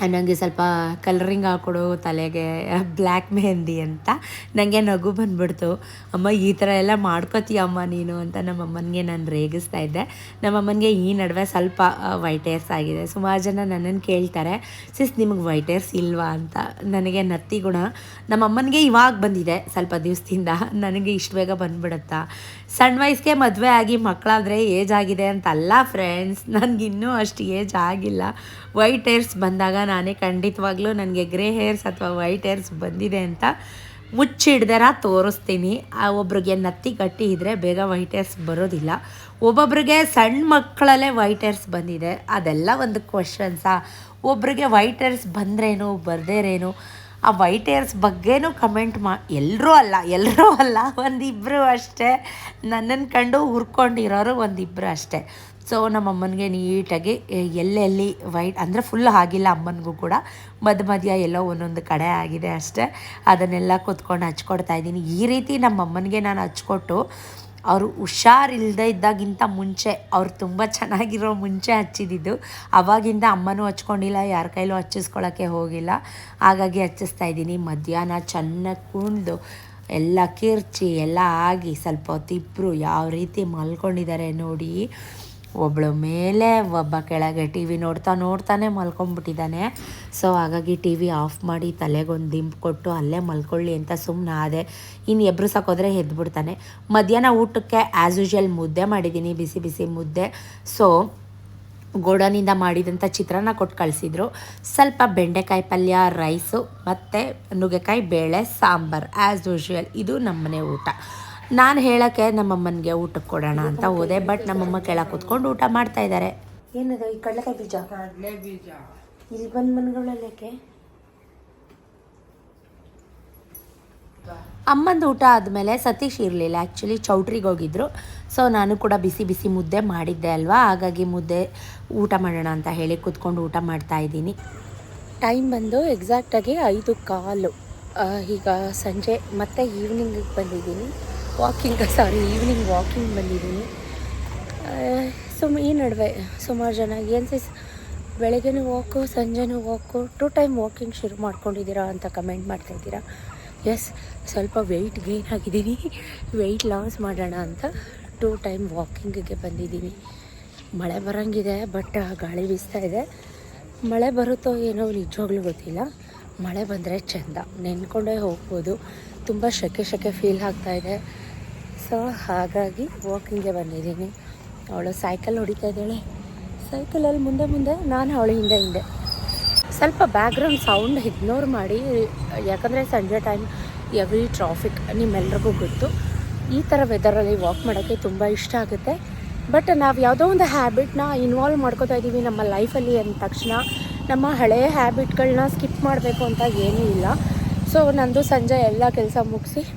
ನನಗೆ ಸ್ವಲ್ಪ ಕಲರಿಂಗ್ ಹಾಕ್ಕೊಡು ತಲೆಗೆ ಬ್ಲ್ಯಾಕ್ ಮೆಹಂದಿ ಅಂತ. ನನಗೆ ನಗು ಬಂದ್ಬಿಡ್ತು. ಅಮ್ಮ, ಈ ಥರ ಎಲ್ಲ ಮಾಡ್ಕೋತೀಯಮ್ಮ ನೀನು ಅಂತ ನಮ್ಮಮ್ಮನಿಗೆ ನಾನು ರೇಗಿಸ್ತಾ ಇದ್ದೆ. ನಮ್ಮಮ್ಮನಿಗೆ ಈ ನಡುವೆ ಸ್ವಲ್ಪ ವೈಟ್ ಏರ್ಸ್ ಆಗಿದೆ. ಸುಮಾರು ಜನ ನನ್ನನ್ನು ಕೇಳ್ತಾರೆ ಸಿಸ್ ನಿಮಗೆ ವೈಟ್ ಏರ್ಸ್ ಇಲ್ವಾ? ಅಂತ. ನನಗೆ ನತ್ತಿ ಗುಣ. ನಮ್ಮಮ್ಮನಿಗೆ ಇವಾಗ ಬಂದಿದೆ ಸ್ವಲ್ಪ ದಿವಸದಿಂದ. ನನಗೆ ಇಷ್ಟು ಬೇಗ ಬಂದ್ಬಿಡುತ್ತಾ. ಸಣ್ಣ ವಯಸ್ಸಿಗೆ ಮದುವೆ ಆಗಿ ಮಕ್ಕಳಾದರೆ ಏಜ್ ಆಗಿದೆ ಅಂತಲ್ಲ ಫ್ರೆಂಡ್ಸ್ ನನಗಿನ್ನೂ ಅಷ್ಟು ಏಜ್ ಆಗಿಲ್ಲ. ವೈಟ್ ಹೇರ್ಸ್ ಬಂದಾಗ ನಾನೇ ಖಂಡಿತವಾಗ್ಲೂ ನನಗೆ ಗ್ರೇ ಹೇರ್ಸ್ ಅಥವಾ ವೈಟ್ ಹೇರ್ಸ್ ಬಂದಿದೆ ಅಂತ ಮುಚ್ಚಿಡ್ದರ ತೋರಿಸ್ತೀನಿ. ಆ ಒಬ್ರಿಗೆ ನತ್ತಿ ಗಟ್ಟಿ ಇದ್ದರೆ ಬೇಗ ವೈಟ್ ಹೇರ್ಸ್ ಬರೋದಿಲ್ಲ. ಒಬ್ಬೊಬ್ರಿಗೆ ಸಣ್ಣ ಮಕ್ಕಳಲ್ಲೇ ವೈಟ್ ಹೇರ್ಸ್ ಬಂದಿದೆ. ಅದೆಲ್ಲ ಒಂದು ಕ್ವಶನ್ಸಾ ಒಬ್ರಿಗೆ ವೈಟ್ ಹೇರ್ಸ್ ಬಂದ್ರೇನು, ಬರ್ದೇರೇನು? ಆ ವೈಟ್ ಏರ್ಸ್ ಬಗ್ಗೆನೂ ಕಮೆಂಟ್ ಮಾ ಎಲ್ಲರೂ ಅಲ್ಲ ಎಲ್ಲರೂ ಅಲ್ಲ ಒಂದಿಬ್ಬರು ಅಷ್ಟೇ. ನನ್ನನ್ನು ಕಂಡು ಹುರ್ಕೊಂಡಿರೋರು ಒಂದಿಬ್ಬರು ಅಷ್ಟೇ. ಸೊ ನಮ್ಮ ಅಮ್ಮನಿಗೆ ನೀಟಾಗಿ ಎಲ್ಲೆಲ್ಲಿ ವೈಟ್ ಅಂದರೆ ಫುಲ್ ಆಗಿಲ್ಲ ಅಮ್ಮನಿಗೂ ಕೂಡ. ಮಧ್ಯ ಮಧ್ಯ ಎಲ್ಲೋ ಒಂದೊಂದು ಕಡೆ ಆಗಿದೆ ಅಷ್ಟೇ. ಅದನ್ನೆಲ್ಲ ಕೂತ್ಕೊಂಡು ಹಚ್ಕೊಡ್ತಾ ಇದ್ದೀನಿ. ಈ ರೀತಿ ನಮ್ಮ ಅಮ್ಮನಿಗೆ ನಾನು ಹಚ್ಕೊಟ್ಟು ಅವರು ಹುಷಾರಿಲ್ಲದೆ ಇದ್ದಾಗಿಂತ ಮುಂಚೆ, ಅವ್ರು ತುಂಬ ಚೆನ್ನಾಗಿರೋ ಮುಂಚೆ ಹಚ್ಚಿದ್ದು ಅವಾಗಿಂದ ಅಮ್ಮನೂ ಹಚ್ಕೊಂಡಿಲ್ಲ, ಯಾರ ಕೈಲೂ ಹಚ್ಚಿಸ್ಕೊಳ್ಳೋಕ್ಕೆ ಹೋಗಿಲ್ಲ. ಹಾಗಾಗಿ ಹಚ್ಚಿಸ್ತಾ ಇದ್ದೀನಿ. ಮಧ್ಯಾಹ್ನ ಚೆನ್ನಾಗಿ ಕುಣಿದು, ಎಲ್ಲ ಕಿರ್ಚಿ, ಎಲ್ಲ ಆಗಿ ಸ್ವಲ್ಪ ಹೊತ್ತಿಬ್ಬರು ಯಾವ ರೀತಿ ಮಲ್ಕೊಂಡಿದ್ದಾರೆ ನೋಡಿ. ಒಬ್ಬಳು ಮೇಲೆ ಒಬ್ಬ ಕೆಳಗೆ ಟಿ ವಿ ನೋಡ್ತಾ ನೋಡ್ತಾನೆ ಮಲ್ಕೊಂಡ್ಬಿಟ್ಟಿದ್ದಾನೆ ಸೊ ಹಾಗಾಗಿ ಟಿ ವಿ ಆಫ್ ಮಾಡಿ ತಲೆಗೊಂದು ದಿಂಪು ಕೊಟ್ಟು ಅಲ್ಲೇ ಮಲ್ಕೊಳ್ಳಿ ಅಂತ ಸುಮ್ಮನೆ ಆದೆ. ಇನ್ನು ಎಬ್ರು ಸಾಕೋದ್ರೆ ಎದ್ಬಿಡ್ತಾನೆ. ಮಧ್ಯಾಹ್ನ ಊಟಕ್ಕೆ ಆ್ಯಸ್ ಯೂಶ್ವಲ್ ಮುದ್ದೆ ಮಾಡಿದ್ದೀನಿ, ಬಿಸಿ ಬಿಸಿ ಮುದ್ದೆ. ಸೊ ಗೋಡನಿಂದ ಮಾಡಿದಂಥ ಚಿತ್ರಾನ್ನ ಕೊಟ್ಟು ಕಳಿಸಿದ್ರು. ಸ್ವಲ್ಪ ಬೆಂಡೆಕಾಯಿ ಪಲ್ಯ ರೈಸು ಮತ್ತು ನುಗ್ಗೆಕಾಯಿ, ಬೇಳೆ, ಸಾಂಬಾರು ಆ್ಯಸ್ ಯೂಶ್ವಲ್ ಇದು ನಮ್ಮನೆ ಊಟ. ನಾನು ಹೇಳೋಕ್ಕೆ ನಮ್ಮಮ್ಮನಿಗೆ ಊಟಕ್ಕೆ ಕೊಡೋಣ ಅಂತ ಹೋದೆ ಬಟ್ ನಮ್ಮಮ್ಮ ಕೆಳಗೆ ಕೂತ್ಕೊಂಡು ಊಟ ಮಾಡ್ತಾ ಇದ್ದಾರೆ. ಏನಿದೆ ಈ ಕಡಲೆಕಾಯಿ ಬೀಜ? ಕಡಲೆ ಬೀಜ. ಇಲ್ಲಿ ಬಂದು ಮನ್ಗಳಲ್ಲೇಕೆ ಅಮ್ಮಂದು ಊಟ ಆದಮೇಲೆ ಸತೀಶ್ ಇರಲಿಲ್ಲ ಆ್ಯಕ್ಚುಲಿ ಚೌಟ್ರಿಗೆ ಹೋಗಿದ್ರು. ಸೊ ನಾನು ಕೂಡ ಬಿಸಿ ಬಿಸಿ ಮುದ್ದೆ ಮಾಡಿದ್ದೆ ಅಲ್ವಾ ಹಾಗಾಗಿ ಮುದ್ದೆ ಊಟ ಮಾಡೋಣ ಅಂತ ಹೇಳಿ ಕೂತ್ಕೊಂಡು ಊಟ ಮಾಡ್ತಾ ಇದ್ದೀನಿ. ಟೈಮ್ ಬಂದು ಎಕ್ಸಾಕ್ಟಾಗಿ ಐದು ಕಾಲು. ಈಗ ಸಂಜೆ ಮತ್ತೆ ಈವ್ನಿಂಗಿಗೆ ಬಂದಿದ್ದೀನಿ. ವಾಕಿಂಗ್ ಸಾರಿ ಈವ್ನಿಂಗ್ ವಾಕಿಂಗ್ ಬಂದಿದ್ದೀನಿ. ಸುಮ್ಮ ಈ ನಡುವೆ ಸುಮಾರು ಜನ ಏನು ಸಿಸ್ ಬೆಳಗ್ಗೆನೂ ವಾಕು ಸಂಜೆನೂ ವಾಕು ಟೂ ಟೈಮ್ ವಾಕಿಂಗ್ ಶುರು ಮಾಡ್ಕೊಂಡಿದ್ದೀರಾ ಅಂತ ಕಮೆಂಟ್ ಮಾಡ್ತಾ ಇದ್ದೀರಾ? ಎಸ್ ಸ್ವಲ್ಪ ವೆಯ್ಟ್ ಗೇನ್ ಆಗಿದ್ದೀನಿ. *laughs* ವೆಯ್ಟ್ ಲಾಸ್ ಮಾಡೋಣ ಅಂತ ಟೂ ಟೈಮ್ ವಾಕಿಂಗಿಗೆ ಬಂದಿದ್ದೀನಿ ಮಳೆ ಬರೋಂಗಿದೆ, ಬಟ್ ಗಾಳಿ ಬೀಸ್ತಾ ಇದೆ. ಮಳೆ ಬರುತ್ತೋ ಏನೋ ನಿಜವಾಗ್ಲೂ ಗೊತ್ತಿಲ್ಲ. ಮಳೆ ಬಂದರೆ ಚೆಂದ. ನೆನ್ಕೊಂಡೇ ಹೋಗ್ಬೋದು. ತುಂಬ ಶೆಕೆ ಶೆಕೆ ಫೀಲ್ ಆಗ್ತಾ ಇದೆ. ಸೊ ಹಾಗಾಗಿ ವಾಕಿಂಗ್ಗೆ ಬಂದಿದ್ದೀನಿ. ಅವಳು ಸೈಕಲ್ ಹೊಡಿತಾ ಇದ್ದಾಳೆ. ಸೈಕಲಲ್ಲಿ ಮುಂದೆ ಮುಂದೆ ನಾನು ಅವಳು ಹಿಂದೆ ಹಿಂದೆ. ಸ್ವಲ್ಪ ಬ್ಯಾಕ್ಗ್ರೌಂಡ್ ಸೌಂಡ್ ಇಗ್ನೋರ್ ಮಾಡಿ, ಯಾಕಂದರೆ ಸಂಜೆ ಟೈಮ್ ಎವ್ರಿ ಟ್ರಾಫಿಕ್ ನಿಮ್ಮೆಲ್ರಿಗೂ ಗೊತ್ತು. ಈ ಥರ ವೆದರಲ್ಲಿ ವಾಕ್ ಮಾಡೋಕ್ಕೆ ತುಂಬ ಇಷ್ಟ ಆಗುತ್ತೆ. ಬಟ್ ನಾವು ಯಾವುದೋ ಒಂದು ಹ್ಯಾಬಿಟ್ನ ಇನ್ವಾಲ್ವ್ ಮಾಡ್ಕೋತಾ ಇದ್ದೀವಿ ನಮ್ಮ ಲೈಫಲ್ಲಿ ಅಂದ ತಕ್ಷಣ. ನಮ್ಮ ಹಳೆಯ ಹ್ಯಾಬಿಟ್ಗಳನ್ನ ಸ್ಕಿಪ್ ಮಾಡಬೇಕು ಅಂತ ಏನೂ ಇಲ್ಲ. ಸೊ, ನಂದು ಸಂಜೆ ಎಲ್ಲ ಕೆಲಸ ಮುಗಿಸಿ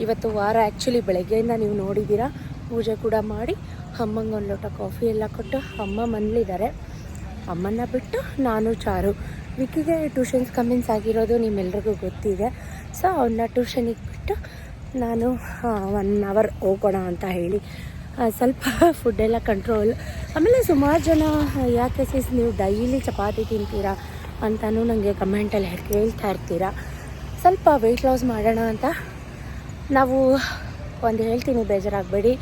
ಇವತ್ತು ವಾರ ಆ್ಯಕ್ಚುಲಿ ಬೆಳಗ್ಗೆಯಿಂದ ನೀವು ನೋಡಿದ್ದೀರಾ. ಪೂಜೆ ಕೂಡ ಮಾಡಿ, ಅಮ್ಮಂಗೆ ಒಂದು ಲೋಟ ಕಾಫಿ ಎಲ್ಲ ಕೊಟ್ಟು ಅಮ್ಮ ಮನೇಲಿದ್ದಾರೆ. ಅಮ್ಮನ ಬಿಟ್ಟು ನಾನು ಚಾರು. ವಿಕ್ಕಿಗೆ ಟ್ಯೂಷನ್ಸ್ ಕಮ್ಮಿನ್ಸ್ ಆಗಿರೋದು ನಿಮ್ಮೆಲ್ರಿಗೂ ಗೊತ್ತಿದೆ. ಸೊ, ಅವನ್ನ ಟ್ಯೂಷನಿಗೆ ಬಿಟ್ಟು ನಾನು ಒನ್ ಅವರ್ ಹೋಗೋಣ ಅಂತ ಹೇಳಿ ಸ್ವಲ್ಪ *laughs* ಫುಡ್ಡೆಲ್ಲ ಕಂಟ್ರೋಲ್ ಆಮೇಲೆ ಸುಮಾರು ಜನ ಯಾಕೆ ಸೀಸ್ ನೀವು ಡೈಲಿ ಚಪಾತಿ ತಿಂತೀರಾ ಅಂತಲೂ ನನಗೆ ಕಮೆಂಟಲ್ಲಿ ಹೇಳ್ತಾ ಇರ್ತೀರಾ. ಸ್ವಲ್ಪ ವೆಯ್ಟ್ ಲಾಸ್ ಮಾಡೋಣ ಅಂತ. ನಾವು ಒಂದು ಹೇಳ್ತೀನಿ, ಬೇಜಾರಾಗಬೇಡಿ.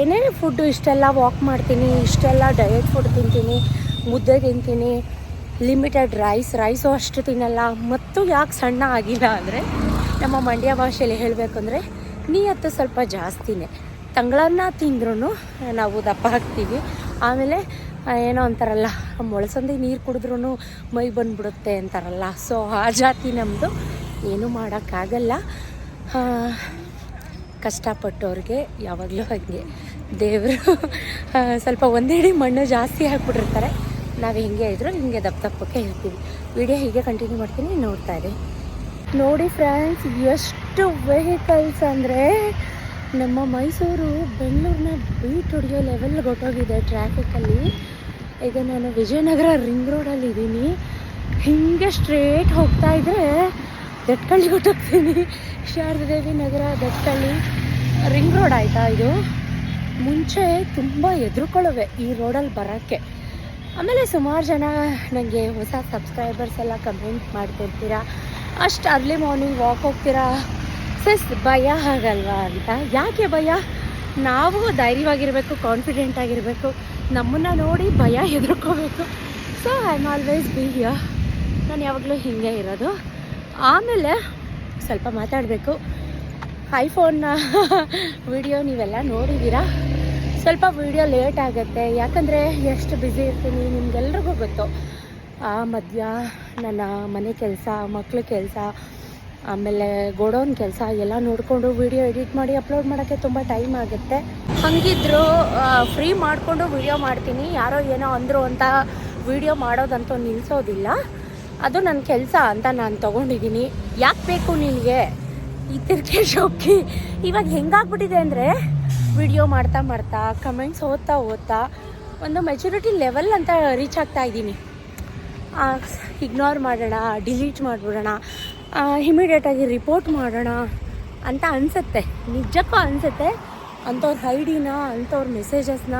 ಏನೇ ಫುಡ್ಡು ಇಷ್ಟೆಲ್ಲ ವಾಕ್ ಮಾಡ್ತೀನಿ, ಇಷ್ಟೆಲ್ಲ ಡಯಟ್ ಫುಡ್ ತಿಂತೀನಿ, ಮುದ್ದೆ ತಿಂತೀನಿ ಲಿಮಿಟೆಡ್ ರೈಸ್ ರೈಸು ಅಷ್ಟು ತಿನ್ನಲ್ಲ. ಮತ್ತು ಯಾಕೆ ಸಣ್ಣ ಆಗಿಲ್ಲ ಅಂದರೆ, ನಮ್ಮ ಮಂಡ್ಯ ಭಾಷೆಯಲ್ಲಿ ಹೇಳಬೇಕಂದ್ರೆ, ನೀಯತ್ತು ಸ್ವಲ್ಪ ಜಾಸ್ತಿನೇ. ತಂಗಳನ್ನ ತಿಂದ್ರೂ ನಾವು ದಪ್ಪ ಹಾಕ್ತೀವಿ. ಆಮೇಲೆ ಏನೋ ಅಂತಾರಲ್ಲ, ಮೊಳಸಂದಿ ನೀರು ಕುಡಿದ್ರೂ ಮೈ ಬಂದ್ಬಿಡುತ್ತೆ ಅಂತಾರಲ್ಲ. ಸೊ ಆ ಜಾತಿ ನಮ್ಮದು ಏನೂ ಮಾಡೋಕ್ಕಾಗಲ್ಲ. ಕಷ್ಟಪಟ್ಟವ್ರಿಗೆ ಯಾವಾಗಲೂ ಹಾಗೆ. ದೇವರು ಸ್ವಲ್ಪ ಒಂದೇಡಿ ಮಣ್ಣು ಜಾಸ್ತಿ ಹಾಕ್ಬಿಟ್ಟಿರ್ತಾರೆ. ನಾವು ಹಿಂಗೆ ಇದ್ರೂ ಹಿಂಗೆ ದಪ್ಪ ದಪ್ಪಕ್ಕೆ ಇರ್ತೀವಿ ವಿಡಿಯೋ ಹೀಗೆ ಕಂಟಿನ್ಯೂ ಮಾಡ್ತೀನಿ, ನೋಡ್ತಾ ಇದೆ ನೋಡಿ ಫ್ರೆಂಡ್ಸ್ ಎಷ್ಟು ವೆಹಿಕಲ್ಸ್ ಅಂದರೆ ನಮ್ಮ ಮೈಸೂರು ಬೆಂಗಳೂರಿನ ಬೀಟ್ ಹೊಡೆಯೋ ಲೆವೆಲ್ಗೆ ಹೊಟ್ಟೋಗಿದೆ ಟ್ರಾಫಿಕಲ್ಲಿ ಈಗ ನಾನು ವಿಜಯನಗರ ರಿಂಗ್ ರೋಡಲ್ಲಿ ಇದ್ದೀನಿ. ಹಿಂಗೆ ಸ್ಟ್ರೇಟ್ ಹೋಗ್ತಾ ಇದ್ದರೆ ದಟ್ಕಳ್ಳಿ ಹೊಟ್ಟೋಗ್ತೀನಿ ಶಾರದಾದೇವಿ ನಗರ, ದಟ್ಕಳ್ಳಿ. ರಿಂಗ್ ರೋಡ್ ಆಯಿತಾ ಇದು? ಮುಂಚೆ ತುಂಬ ಎದುರುಕೊಳ್ಳುವೆ ಈ ರೋಡಲ್ಲಿ ಬರೋಕ್ಕೆ. ಆಮೇಲೆ ಸುಮಾರು ಜನ ನನಗೆ ಹೊಸ ಸಬ್ಸ್ಕ್ರೈಬರ್ಸ್ ಎಲ್ಲ ಕಮೆಂಟ್ ಮಾಡ್ತಿರ್ತೀರಾ ಅಷ್ಟು ಅರ್ಲಿ ಮಾರ್ನಿಂಗ್ ವಾಕ್ ಹೋಗ್ತೀರಾ? ಸಸ್ ಭಯ ಆಗಲ್ವಾ ಅಂತ? ಯಾಕೆ ಭಯ? ನಾವು ಧೈರ್ಯವಾಗಿರಬೇಕು ಕಾನ್ಫಿಡೆಂಟ್ ಆಗಿರಬೇಕು. ನಮ್ಮನ್ನು ನೋಡಿ ಭಯ ಹೆದರ್ಕೋಬೇಕು. So I am always be here ನಾನು ಯಾವಾಗಲೂ ಹೀಗೆ ಇರೋದು. ಆಮೇಲೆ ಸ್ವಲ್ಪ ಮಾತಾಡಬೇಕು. ಐಫೋನ್ನ ವಿಡಿಯೋ ನೀವೆಲ್ಲ ನೋಡಿದ್ದೀರಾ? ಸ್ವಲ್ಪ ವಿಡಿಯೋ ಲೇಟ್ ಆಗುತ್ತೆ. ಯಾಕಂದರೆ ಎಷ್ಟು ಬ್ಯುಸಿ ಇರ್ತೀನಿ ನಿಮಗೆಲ್ರಿಗೂ ಗೊತ್ತು. ಆ ಮಧ್ಯ ನನ್ನ ಮನೆ ಕೆಲಸ ಮಕ್ಕಳ ಕೆಲಸ ಆಮೇಲೆ ಗೋಡೌನ್ ಕೆಲಸ ಎಲ್ಲ ನೋಡಿಕೊಂಡು ವಿಡಿಯೋ ಎಡಿಟ್ ಮಾಡಿ ಅಪ್ಲೋಡ್ ಮಾಡೋಕ್ಕೆ ತುಂಬ ಟೈಮ್ ಆಗುತ್ತೆ. ಹಂಗಿದ್ರು ಫ್ರೀ ಮಾಡಿಕೊಂಡು ವಿಡಿಯೋ ಮಾಡ್ತೀನಿ. ಯಾರೋ ಏನೋ ಅಂದರು ಅಂತ ವಿಡಿಯೋ ಮಾಡೋದಂತೂ ನಿಲ್ಲಿಸೋದಿಲ್ಲ ಅದು ನನ್ನ ಕೆಲಸ ಅಂತ ನಾನು ತೊಗೊಂಡಿದ್ದೀನಿ ಯಾಕೆ ಬೇಕು ನಿನಗೆ? ಈ ತಿರ್ಕೆ ಶೋಕಿ. ಇವಾಗ ಹೆಂಗಾಗ್ಬಿಟ್ಟಿದೆ ಅಂದರೆ ವಿಡಿಯೋ ಮಾಡ್ತಾ ಮಾಡ್ತಾ ಕಮೆಂಟ್ಸ್ ಓದ್ತಾ ಓದ್ತಾ ಒಂದು ಮೆಚುರಿಟಿ ಲೆವೆಲ್ ಅಂತ ರೀಚ್ ಆಗ್ತಾ ಇದ್ದೀನಿ ಇಗ್ನೋರ್ ಮಾಡೋಣ ಡಿಲೀಟ್ ಮಾಡಿಬಿಡೋಣ. ಇಮಿಡಿಯೇಟಾಗಿ ರಿಪೋರ್ಟ್ ಮಾಡೋಣ ಅಂತ ಅನಿಸುತ್ತೆ. ನಿಜಕ್ಕೂ ಅನಿಸುತ್ತೆ. ಅಂಥವ್ರ ಐಡಿನ, ಅಂಥವ್ರ ಮೆಸೇಜಸ್ನ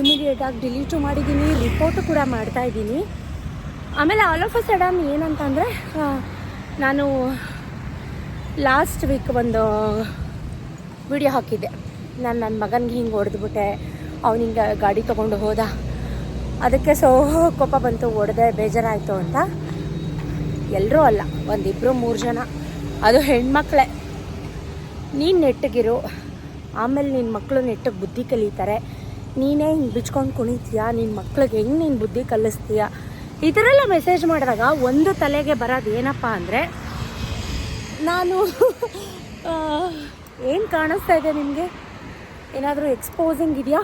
ಇಮಿಡಿಯೇಟಾಗಿ ಡಿಲೀಟು ಮಾಡಿದ್ದೀನಿ ರಿಪೋರ್ಟು ಕೂಡ ಮಾಡ್ತಾ ಇದ್ದೀನಿ. ಆಮೇಲೆ ಆಲ್ ಆಫ್ ಅ ಸಡನ್ ಏನಂತಂದರೆ ನಾನು ಲಾಸ್ಟ್ ವೀಕ್ ಒಂದು ವಿಡಿಯೋ ಹಾಕಿದ್ದೆ. ನಾನು ನನ್ನ ಮಗನಿಗೆ ಹಿಂಗೆ ಹೊಡೆದ್ಬಿಟ್ಟೆ. ಅವ್ನು ಹಿಂಗೆ ಗಾಡಿ ತೊಗೊಂಡು ಹೋದ. ಅದಕ್ಕೆ ಸೋ, ಕೋಪ ಬಂತು ಹೊಡೆದೆ ಬೇಜಾರಾಯಿತು ಅಂತ. ಎಲ್ಲರೂ ಅಲ್ಲ ಒಂದಿಬ್ಬರು ಮೂರು ಜನ. ಅದು ಹೆಣ್ಮಕ್ಳೇ. ನೀನು ನೆಟ್ಟಗಿರು, ಆಮೇಲೆ ನಿನ್ನ ಮಕ್ಕಳು ನೆಟ್ಟಗೆ ಬುದ್ಧಿ ಕಲಿತಾರೆ. ನೀನೇ ಹಿಂಗೆ ಬಿಚ್ಕೊಂಡು ಕುಣಿತೀಯ? ನಿನ್ನ ಮಕ್ಳಿಗೆ ಹೆಂಗೆ ನೀನು ಬುದ್ಧಿ ಕಲಿಸ್ತೀಯ? ಈ ಥರ ಎಲ್ಲ ಮೆಸೇಜ್ ಮಾಡಿದಾಗ ಒಂದು ತಲೆಗೆ ಬರೋದು ಏನಪ್ಪ ಅಂದರೆ, ನಾನು ಏನು ಕಾಣಿಸ್ತಾ ಇದೆ ನಿಮಗೆ? ಏನಾದರೂ ಎಕ್ಸ್ಪೋಸಿಂಗ್ ಇದೆಯಾ?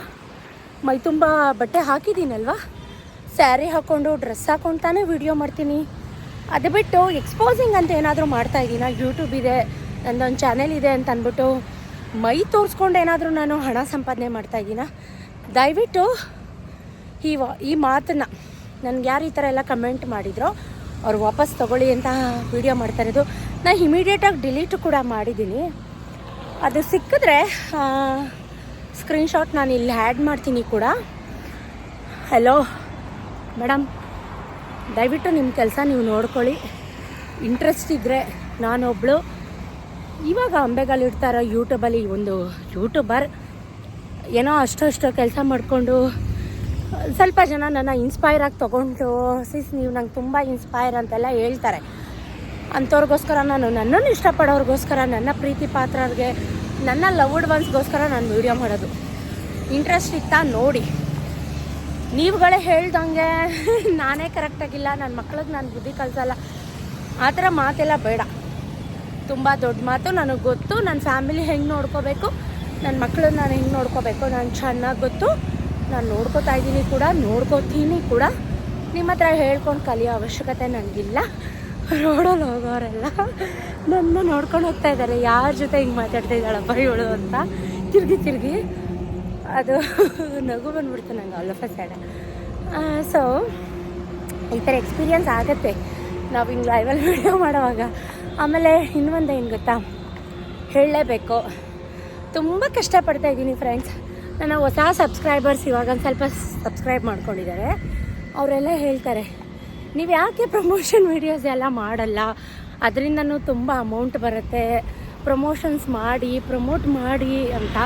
ಮೈ ತುಂಬ ಬಟ್ಟೆ ಹಾಕಿದ್ದೀನಲ್ವಾ ಸ್ಯಾರಿ ಹಾಕ್ಕೊಂಡು ಡ್ರೆಸ್ ಹಾಕೊಂಡು ತಾನೇ ವಿಡಿಯೋ ಮಾಡ್ತೀನಿ. ಅದು ಬಿಟ್ಟು ಎಕ್ಸ್ಪೋಸಿಂಗ್ ಅಂತ ಏನಾದರೂ ಮಾಡ್ತಾ ಇದ್ದೀನ? ಯೂಟ್ಯೂಬ್ ಇದೆ, ನಂದೊಂದು ಚಾನೆಲ್ ಇದೆ ಅಂತ ಅಂದ್ಬಿಟ್ಟು ಮೈ ತೋರಿಸ್ಕೊಂಡು ಏನಾದರೂ ನಾನು ಹಣ ಸಂಪಾದನೆ ಮಾಡ್ತಾ ಇದ್ದೀನ? ದಯವಿಟ್ಟು ಈ ಈ ಮಾತನ್ನು ನನಗೆ ಯಾರು ಈ ಥರ ಎಲ್ಲ ಕಮೆಂಟ್ ಮಾಡಿದ್ರು ಅವ್ರು ವಾಪಸ್ ತೊಗೊಳ್ಳಿ ಅಂತ ವಿಡಿಯೋ ಮಾಡ್ತಾ ಇರೋದು. ನಾನು ಇಮಿಡಿಯೇಟಾಗಿ ಡಿಲೀಟ್ ಕೂಡ ಮಾಡಿದ್ದೀನಿ. ಅದು ಸಿಕ್ಕಿದ್ರೆ ಸ್ಕ್ರೀನ್ಶಾಟ್ ನಾನು ಇಲ್ಲಿ ಆ್ಯಡ್ ಮಾಡ್ತೀನಿ ಕೂಡ. ಹಲೋ ಮೇಡಮ್ ದಯವಿಟ್ಟು ನಿಮ್ಮ ಕೆಲಸ ನೀವು ನೋಡ್ಕೊಳ್ಳಿ. ಇಂಟ್ರೆಸ್ಟ್ ಇದ್ದರೆ ನಾನೊಬ್ಬಳು ಇವಾಗ ಅಂಬೆಗಾಲು ಇಡ್ತಾರೋ ಯೂಟ್ಯೂಬಲ್ಲಿ ಒಂದು ಯೂಟ್ಯೂಬರ್ ಏನೋ ಅಷ್ಟು ಅಷ್ಟು ಕೆಲಸ ಮಾಡಿಕೊಂಡು, ಸ್ವಲ್ಪ ಜನ ನನ್ನ ಇನ್ಸ್ಪೈರ್ ಆಗಿ ತೊಗೊಂಡು ಸಿಸ್ ನೀವು ನಂಗೆ ತುಂಬ ಇನ್ಸ್ಪೈರ್ ಅಂತೆಲ್ಲ ಹೇಳ್ತಾರೆ. ಅಂಥವ್ರಿಗೋಸ್ಕರ ನಾನು ನನ್ನನ್ನು ಇಷ್ಟಪಡೋರಿಗೋಸ್ಕರ, ನನ್ನ ಪ್ರೀತಿ ಪಾತ್ರರಿಗೆ, ನನ್ನ ಲವ್ಡ್ ಒನ್ಸ್ಗೋಸ್ಕರ ನಾನು ವೀಡಿಯೋ ಮಾಡೋದು. ಇಂಟ್ರೆಸ್ಟ್ ಇತ್ತಾ ನೋಡಿ. ನೀವುಗಳೇ ಹೇಳ್ದಂಗೆ *laughs* ನಾನೇ ಕರೆಕ್ಟಾಗಿಲ್ಲ ನನ್ನ ಮಕ್ಳಿಗೆ ನಾನು ಬುದ್ಧಿ ಕಲಿಸಲ್ಲ. ಆ ಥರ ಮಾತೆಲ್ಲ ಬೇಡ. ತುಂಬ ದೊಡ್ಡ ಮಾತು, ನನಗೆ ಗೊತ್ತು ನನ್ನ ಫ್ಯಾಮಿಲಿ ಹೆಂಗೆ ನೋಡ್ಕೋಬೇಕು ನನ್ನ ಮಕ್ಕಳನ್ನ ನಾನು ಹೆಂಗೆ ನೋಡ್ಕೋಬೇಕು, ನಾನು ಚೆನ್ನಾಗಿ ಗೊತ್ತು, ನಾನು ನೋಡ್ಕೋತಾ ಇದ್ದೀನಿ ಕೂಡ, ನೋಡ್ಕೋತೀನಿ ಕೂಡ. ನಿಮ್ಮ ಹತ್ರ ಹೇಳ್ಕೊಂಡು ಕಲಿಯೋ ಅವಶ್ಯಕತೆ ನನಗಿಲ್ಲ ರೋಡಲ್ಲಿ ಹೋಗೋರೆಲ್ಲ ನನ್ನ ನೋಡ್ಕೊಂಡು ಹೋಗ್ತಾ ಇದ್ದಾರೆ. ಯಾರ ಜೊತೆ ಹಿಂಗೆ ಮಾತಾಡ್ತಾ ಇದ್ದಾಳಪ್ಪ ಇವಳು ಅಂತ. ತಿರುಗಿ ತಿರುಗಿ. ಅದು *laughs* ನಗು ಬಂದ್ಬಿಡ್ತು ನಂಗೆ all of a sudden so ಈ ಥರ ಎಕ್ಸ್ಪೀರಿಯನ್ಸ್ ಆಗುತ್ತೆ. ನಾವು ಹಿಂಗೆ ಲೈವಲ್ಲಿ ವಿಡಿಯೋ ಮಾಡುವಾಗ. ಆಮೇಲೆ ಇನ್ನೊಂದು ಏನು ಗೊತ್ತಾ? ಹೇಳಲೇಬೇಕು. ತುಂಬ ಕಷ್ಟಪಡ್ತಾ ಇದ್ದೀನಿ ಫ್ರೆಂಡ್ಸ್ ನನ್ನ ಹೊಸ ಸಬ್ಸ್ಕ್ರೈಬರ್ಸ್ ಇವಾಗ ಒಂದು ಸ್ವಲ್ಪ ಸಬ್ಸ್ಕ್ರೈಬ್ ಮಾಡ್ಕೊಂಡಿದ್ದಾರೆ. ಅವರೆಲ್ಲ ಹೇಳ್ತಾರೆ, ನೀವು ಯಾಕೆ ಪ್ರಮೋಷನ್ ವೀಡಿಯೋಸ್ ಎಲ್ಲ ಮಾಡಲ್ಲ? ಅದರಿಂದನೂ ತುಂಬ ಅಮೌಂಟ್ ಬರುತ್ತೆ. ಪ್ರಮೋಷನ್ಸ್ ಮಾಡಿ ಪ್ರಮೋಟ್ ಮಾಡಿ ಅಂತ.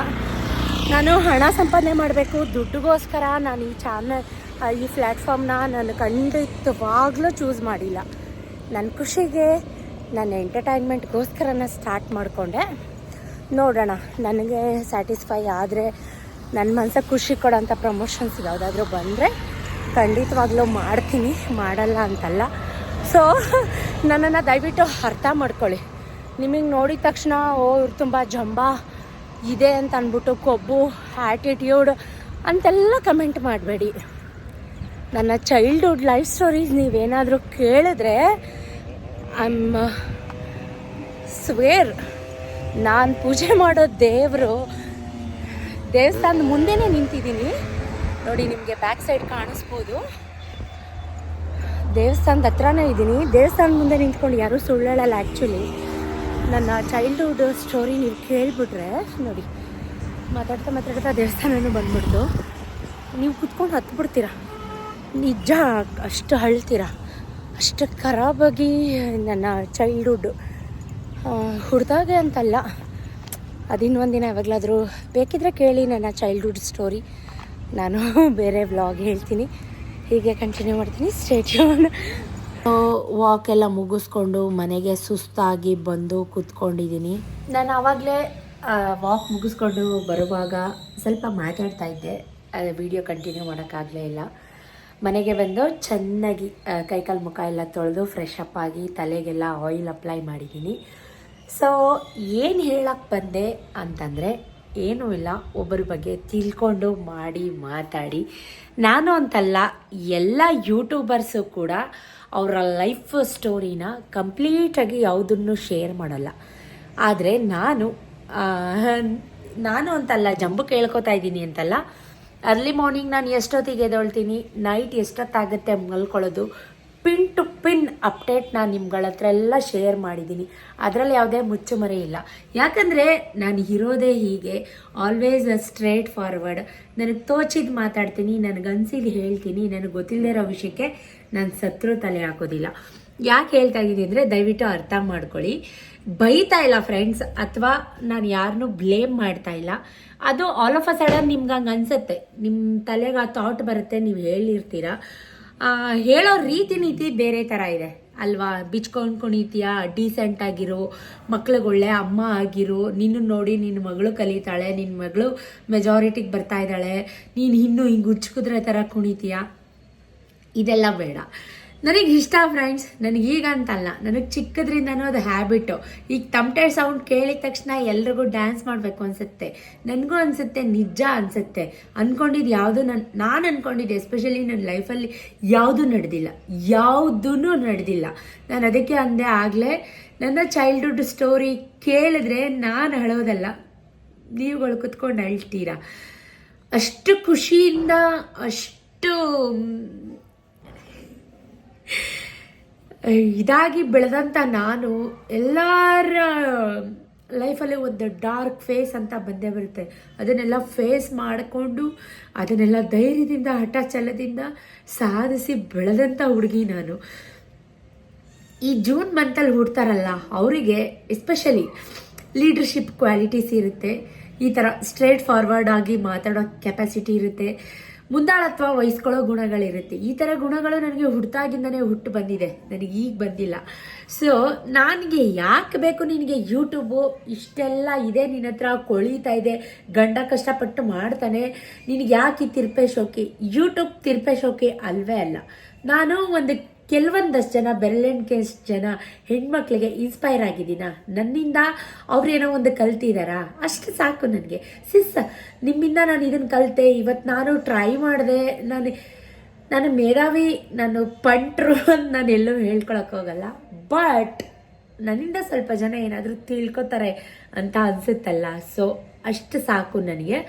ನಾನು ಹಣ ಸಂಪಾದನೆ ಮಾಡಬೇಕು, ದುಡ್ಡುಗೋಸ್ಕರ ನಾನು ಈ ಚಾನಲ್ ಈ ಪ್ಲ್ಯಾಟ್ಫಾರ್ಮ್ನ ನಾನು ಖಂಡಿತವಾಗ್ಲೂ ಚೂಸ್ ಮಾಡಿಲ್ಲ. ನನ್ನ ಖುಷಿಗೆ ನನ್ನ ಎಂಟರ್ಟೈನ್ಮೆಂಟ್ಗೋಸ್ಕರನ ಸ್ಟಾರ್ಟ್ ಮಾಡಿಕೊಂಡೆ. ನೋಡೋಣ, ನನಗೆ ಸ್ಯಾಟಿಸ್ಫೈ ಆದರೆ ನನ್ನ ಮನ್ಸಿಗೆ ಖುಷಿ ಕೊಡೋಂಥ ಪ್ರಮೋಷನ್ಸ್ ಯಾವುದಾದ್ರೂ ಬಂದರೆ ಖಂಡಿತವಾಗ್ಲೂ ಮಾಡ್ತೀನಿ. ಮಾಡಲ್ಲ ಅಂತಲ್ಲ. ಸೊ ನನ್ನನ್ನು ದಯವಿಟ್ಟು ಅರ್ಥ ಮಾಡ್ಕೊಳ್ಳಿ. ನಿಮಗೆ ನೋಡಿದ ತಕ್ಷಣ ಓ, ಇವ್ರು ತುಂಬ ಜಂಬ. ಇದೆ ಅಂತ ಅಂದ್ಬಿಟ್ಟು ಕೊಬ್ಬು ಆ್ಯಟಿಟ್ಯೂಡ್ ಅಂತೆಲ್ಲ ಕಮೆಂಟ್ ಮಾಡಬೇಡಿ. ನನ್ನ ಚೈಲ್ಡ್ಹುಡ್ ಲೈಫ್ ಸ್ಟೋರೀಸ್ ನೀವೇನಾದರೂ ಕೇಳಿದ್ರೆ ಐಮ್ ಸ್ವೇರ್ ನಾನು ಪೂಜೆ ಮಾಡೋ ದೇವರು, ದೇವಸ್ಥಾನದ ಮುಂದೆನೇ ನಿಂತಿದ್ದೀನಿ. ನೋಡಿ, ನಿಮಗೆ ಬ್ಯಾಕ್ ಸೈಡ್ ಕಾಣಿಸ್ಬೋದು. ದೇವಸ್ಥಾನದ ಹತ್ರನೇ ಇದ್ದೀನಿ. ದೇವಸ್ಥಾನದ ಮುಂದೆ ನಿಂತ್ಕೊಂಡು ಯಾರೂ ಸುಳ್ಳು ಹೇಳಲ್ಲ ಆ್ಯಕ್ಚುಲಿ ನನ್ನ ಚೈಲ್ಡ್ಹುಡ್ ಸ್ಟೋರಿ ನೀವು ಕೇಳಿಬಿಟ್ರೆ, ನೋಡಿ, ಮಾತಾಡ್ತಾ ಮಾತಾಡ್ತಾ ದೇವಸ್ಥಾನನೂ ಬಂದ್ಬಿಡ್ತು. ನೀವು ಕುತ್ಕೊಂಡು ಹತ್ಬಿಡ್ತೀರಾ? ನಿಜ, ಅಷ್ಟು ಅಳ್ತೀರ? ಅಷ್ಟು ಖರಾಬಾಗಿ ನನ್ನ ಚೈಲ್ಡ್ಹುಡ್ ಹುಡ್ದಾಗೆ ಅಂತಲ್ಲ. ಅದಿನ್ನೊಂದಿನ ಯಾವಾಗಲಾದರೂ ಬೇಕಿದ್ರೆ ಕೇಳಿ ನನ್ನ ಚೈಲ್ಡ್ಹುಡ್ ಸ್ಟೋರಿ ನಾನು ಬೇರೆ ವ್ಲಾಗ್ ಹೇಳ್ತೀನಿ. ಹೀಗೆ ಕಂಟಿನ್ಯೂ ಮಾಡ್ತೀನಿ. ಸ್ಟೇಟ್ಯೂನ್ ವಾಕ್ ಎಲ್ಲ ಮುಗಿಸ್ಕೊಂಡು ಮನೆಗೆ ಸುಸ್ತಾಗಿ ಬಂದು ಕೂತ್ಕೊಂಡಿದ್ದೀನಿ. ನಾನು ಆವಾಗಲೇ ವಾಕ್ ಮುಗಿಸ್ಕೊಂಡು ಬರುವಾಗ ಸ್ವಲ್ಪ ಮಾತಾಡ್ತಾ ಇದ್ದೆ. ವಿಡಿಯೋ ಕಂಟಿನ್ಯೂ ಮಾಡೋಕ್ಕಾಗಲೇ ಇಲ್ಲ. ಮನೆಗೆ ಬಂದು ಚೆನ್ನಾಗಿ ಕೈಕಾಲು ಮುಖ ಎಲ್ಲ ತೊಳೆದು ಫ್ರೆಶ್ ಅಪ್ ಆಗಿ ತಲೆಗೆಲ್ಲ ಆಯಿಲ್ ಅಪ್ಲೈ ಮಾಡಿದ್ದೀನಿ. ಸೊ ಏನು ಹೇಳಕ್ಕೆ ಬಂದೆ ಅಂತಂದರೆ ಏನೂ ಇಲ್ಲ. ಒಬ್ಬರ ಬಗ್ಗೆ ತಿಳ್ಕೊಂಡು ಮಾಡಿ ಮಾತಾಡಿ. ನಾನು ಅಂತಲ್ಲ, ಎಲ್ಲ ಯೂಟ್ಯೂಬರ್ಸು ಕೂಡ ಅವರ ಲೈಫ್ ಸ್ಟೋರಿನ ಕಂಪ್ಲೀಟಾಗಿ ಯಾವುದನ್ನು ಶೇರ್ ಮಾಡಲ್ಲ. ಆದರೆ ನಾನು ನಾನು ಅಂತಲ್ಲ, ಜಂಬು ಕೇಳ್ಕೊತಾ ಇದ್ದೀನಿ ಅಂತಲ್ಲ ಅರ್ಲಿ ಮಾರ್ನಿಂಗ್ ನಾನು ಎಷ್ಟೊತ್ತಿಗೆ ಎದೊಳ್ತೀನಿ ನೈಟ್ ಎಷ್ಟೊತ್ತಾಗುತ್ತೆ? ಮಲ್ಕೊಳ್ಳೋದು? ಪಿನ್ ಟು ಪಿನ್ ಅಪ್ಡೇಟ್ ನಾನು ನಿಮ್ಗಳ ಹತ್ರ ಎಲ್ಲ ಶೇರ್ ಮಾಡಿದ್ದೀನಿ. ಅದರಲ್ಲಿ ಯಾವುದೇ ಮುಚ್ಚುಮರೆ ಇಲ್ಲ. ಯಾಕಂದರೆ ನಾನು ಇರೋದೇ ಹೀಗೆ ಆಲ್ವೇಸ್ ಸ್ಟ್ರೇಟ್ ಫಾರ್ವರ್ಡ್ ನನಗೆ ತೋಚಿದ್ದು ಮಾತಾಡ್ತೀನಿ ನನಗನ್ಸಿದ್ದು ಹೇಳ್ತೀನಿ, ನನಗೆ ಗೊತ್ತಿಲ್ಲದೆ ಇರೋ ವಿಷಯಕ್ಕೆ ನಾನು ಸತ್ರು ತಲೆ ಹಾಕೋದಿಲ್ಲ. ಯಾಕೆ ಹೇಳ್ತಾ ಇದ್ದೀನಿ ಅಂದರೆ ದಯವಿಟ್ಟು ಅರ್ಥ ಮಾಡ್ಕೊಳ್ಳಿ. ಬೈತಾ ಇಲ್ಲ ಫ್ರೆಂಡ್ಸ್ ಅಥವಾ ನಾನು ಯಾರನ್ನು ಬ್ಲೇಮ್ ಮಾಡ್ತಾ ಇಲ್ಲ. ಅದು ಆಲ್ ಆಫ್ ಅ ಸಡನ್ ನಿಮ್ಗೆ ಹಂಗೆ ಅನ್ಸುತ್ತೆ. ನಿಮ್ಮ ತಲೆಗೆ ಆ ಥಾಟ್ ಬರುತ್ತೆ, ನೀವು ಹೇಳಿರ್ತೀರ. ಹೇಳೋ ರೀತಿ ನೀತಿ ಬೇರೆ ಥರ ಇದೆ. ಅಲ್ವಾ? ಬಿಚ್ಕೊಂಡು ಕುಣಿತೀಯ? ಡೀಸೆಂಟ್ ಆಗಿರೋ. ಮಕ್ಳಿಗೊಳ್ಳೆ ಅಮ್ಮ ಆಗಿರೋ. ನಿನ್ನ ನೋಡಿ ನಿನ್ನ ಮಗಳು ಕಲಿತಾಳೆ. ನಿನ್ನ ಮಗಳು ಮೆಜಾರಿಟಿಗೆ ಬರ್ತಾ ಇದ್ದಾಳೆ. ನೀನು ಇನ್ನೂ ಹಿಂಗೆ ಉಚ್ಕುದ್ರೆ ಥರ ಕುಣಿತೀಯ? ಇದೆಲ್ಲ ಬೇಡ. ನನಗೆ ಇಷ್ಟ ಫ್ರೆಂಡ್ಸ್ ನನಗೆ ಈಗ ಅಂತಲ್ಲ. ನನಗೆ ಚಿಕ್ಕದ್ರಿಂದನೂ ಅದು ಹ್ಯಾಬಿಟ್ಟು ಈಗ ತಮಟೆ ಸೌಂಡ್ ಕೇಳಿದ ತಕ್ಷಣ ಎಲ್ರಿಗೂ ಡ್ಯಾನ್ಸ್ ಮಾಡಬೇಕು ಅನಿಸುತ್ತೆ. ನನಗೂ ಅನಿಸುತ್ತೆ, ನಿಜ ಅನಿಸುತ್ತೆ. ಅಂದ್ಕೊಂಡಿದ್ದು ಯಾವುದು ನನ್ನ ನಾನು ಅಂದ್ಕೊಂಡಿದ್ದೆ ಎಸ್ಪೆಷಲಿ ನನ್ನ ಲೈಫಲ್ಲಿ ಯಾವುದೂ ನಡೆದಿಲ್ಲ. ಯಾವುದೂ ನಡೆದಿಲ್ಲ. ನಾನು ಅದಕ್ಕೆ ಅಂದೆ ಆಗಲೇ, ನನ್ನ ಚೈಲ್ಡ್ಹುಡ್ ಸ್ಟೋರಿ ಕೇಳಿದ್ರೆ ನಾನು ಅಳೋದಲ್ಲ ನೀವುಗಳು ಕುತ್ಕೊಂಡು ಅಳ್ತೀರಾ ಅಷ್ಟು ಖುಷಿಯಿಂದ, ಅಷ್ಟು ಇದಾಗಿ ಬೆಳೆದಂಥ ನಾನು ಎಲ್ಲರ ಲೈಫಲ್ಲಿ ಒಂದು ಡಾರ್ಕ್ ಫೇಸ್ ಅಂತ ಬಂದೇ ಬರುತ್ತೆ. ಅದನ್ನೆಲ್ಲ ಫೇಸ್ ಮಾಡಿಕೊಂಡು, ಅದನ್ನೆಲ್ಲ ಧೈರ್ಯದಿಂದ ಹಠ ಛಲದಿಂದ ಸಾಧಿಸಿ ಬೆಳೆದಂಥ ಹುಡುಗಿ ನಾನು. ಈ ಜೂನ್ ಮಂತಲ್ಲಿ ಹುಡ್ತಾರಲ್ಲ, ಅವರಿಗೆ ಎಸ್ಪೆಷಲಿ ಲೀಡರ್ಶಿಪ್ ಕ್ವಾಲಿಟೀಸ್ ಇರುತ್ತೆ. ಈ ಥರ ಸ್ಟ್ರೇಟ್ ಫಾರ್ವರ್ಡ್ ಆಗಿ ಮಾತಾಡೋ ಕೆಪಾಸಿಟಿ ಇರುತ್ತೆ. ಮುಂದಾಳತ್ವ ವಹಿಸ್ಕೊಳ್ಳೋ ಗುಣಗಳಿರುತ್ತೆ. ಈ ಥರ ಗುಣಗಳು ನನಗೆ ಹುಟ್ಟಾಗಿಂದನೇ ಹುಟ್ಟು ಬಂದಿದೆ. ನನಗೆ ಈಗ ಬಂದಿಲ್ಲ. ಸೊ ನನಗೆ ಯಾಕೆ ಬೇಕು ನಿನಗೆ ಯೂಟ್ಯೂಬು ಇಷ್ಟೆಲ್ಲ ಇದೆ ನಿನ್ನ ಹತ್ರ, ಕೊಳೀತಾ ಇದೆ. ಗಂಡ ಕಷ್ಟಪಟ್ಟು ಮಾಡ್ತಾನೆ. ನಿನಗೆ ಯಾಕೆ ತಿರ್ಪೆ ಶೋಕಿ? ಯೂಟ್ಯೂಬ್ ತಿರ್ಪೆ ಶೋಕಿ ಅಲ್ವೇ ಅಲ್ಲ. ನಾನು ಒಂದು ಕೆಲವೊಂದಷ್ಟು ಜನ ಬೆರಳೆಣಿಕೆಷ್ಟು ಜನ, ಹೆಣ್ಮಕ್ಳಿಗೆ ಇನ್ಸ್ಪೈರ್ ಆಗಿದ್ದೀನ? ನನ್ನಿಂದ ಅವ್ರೇನೋ ಒಂದು ಕಲ್ತಿದಾರಾ? ಅಷ್ಟು ಸಾಕು ನನಗೆ. ಸಿಸ್, ನಿಮ್ಮಿಂದ ನಾನು ಇದನ್ನು ಕಲಿತೆ ಇವತ್ತು ನಾನು ಟ್ರೈ ಮಾಡಿದೆ, ನಾನು ನಾನು ಮೇಧಾವಿ, ನಾನು ಪಂಟ್ರು ಅಂತ ನಾನು ಎಲ್ಲೂ ಹೋಗಲ್ಲ. ಬಟ್ ನನ್ನಿಂದ ಸ್ವಲ್ಪ ಜನ ಏನಾದರೂ ತಿಳ್ಕೊತಾರೆ ಅಂತ ಅನಿಸುತ್ತಲ್ಲ. ಸೊ ಅಷ್ಟು ಸಾಕು ನನಗೆ.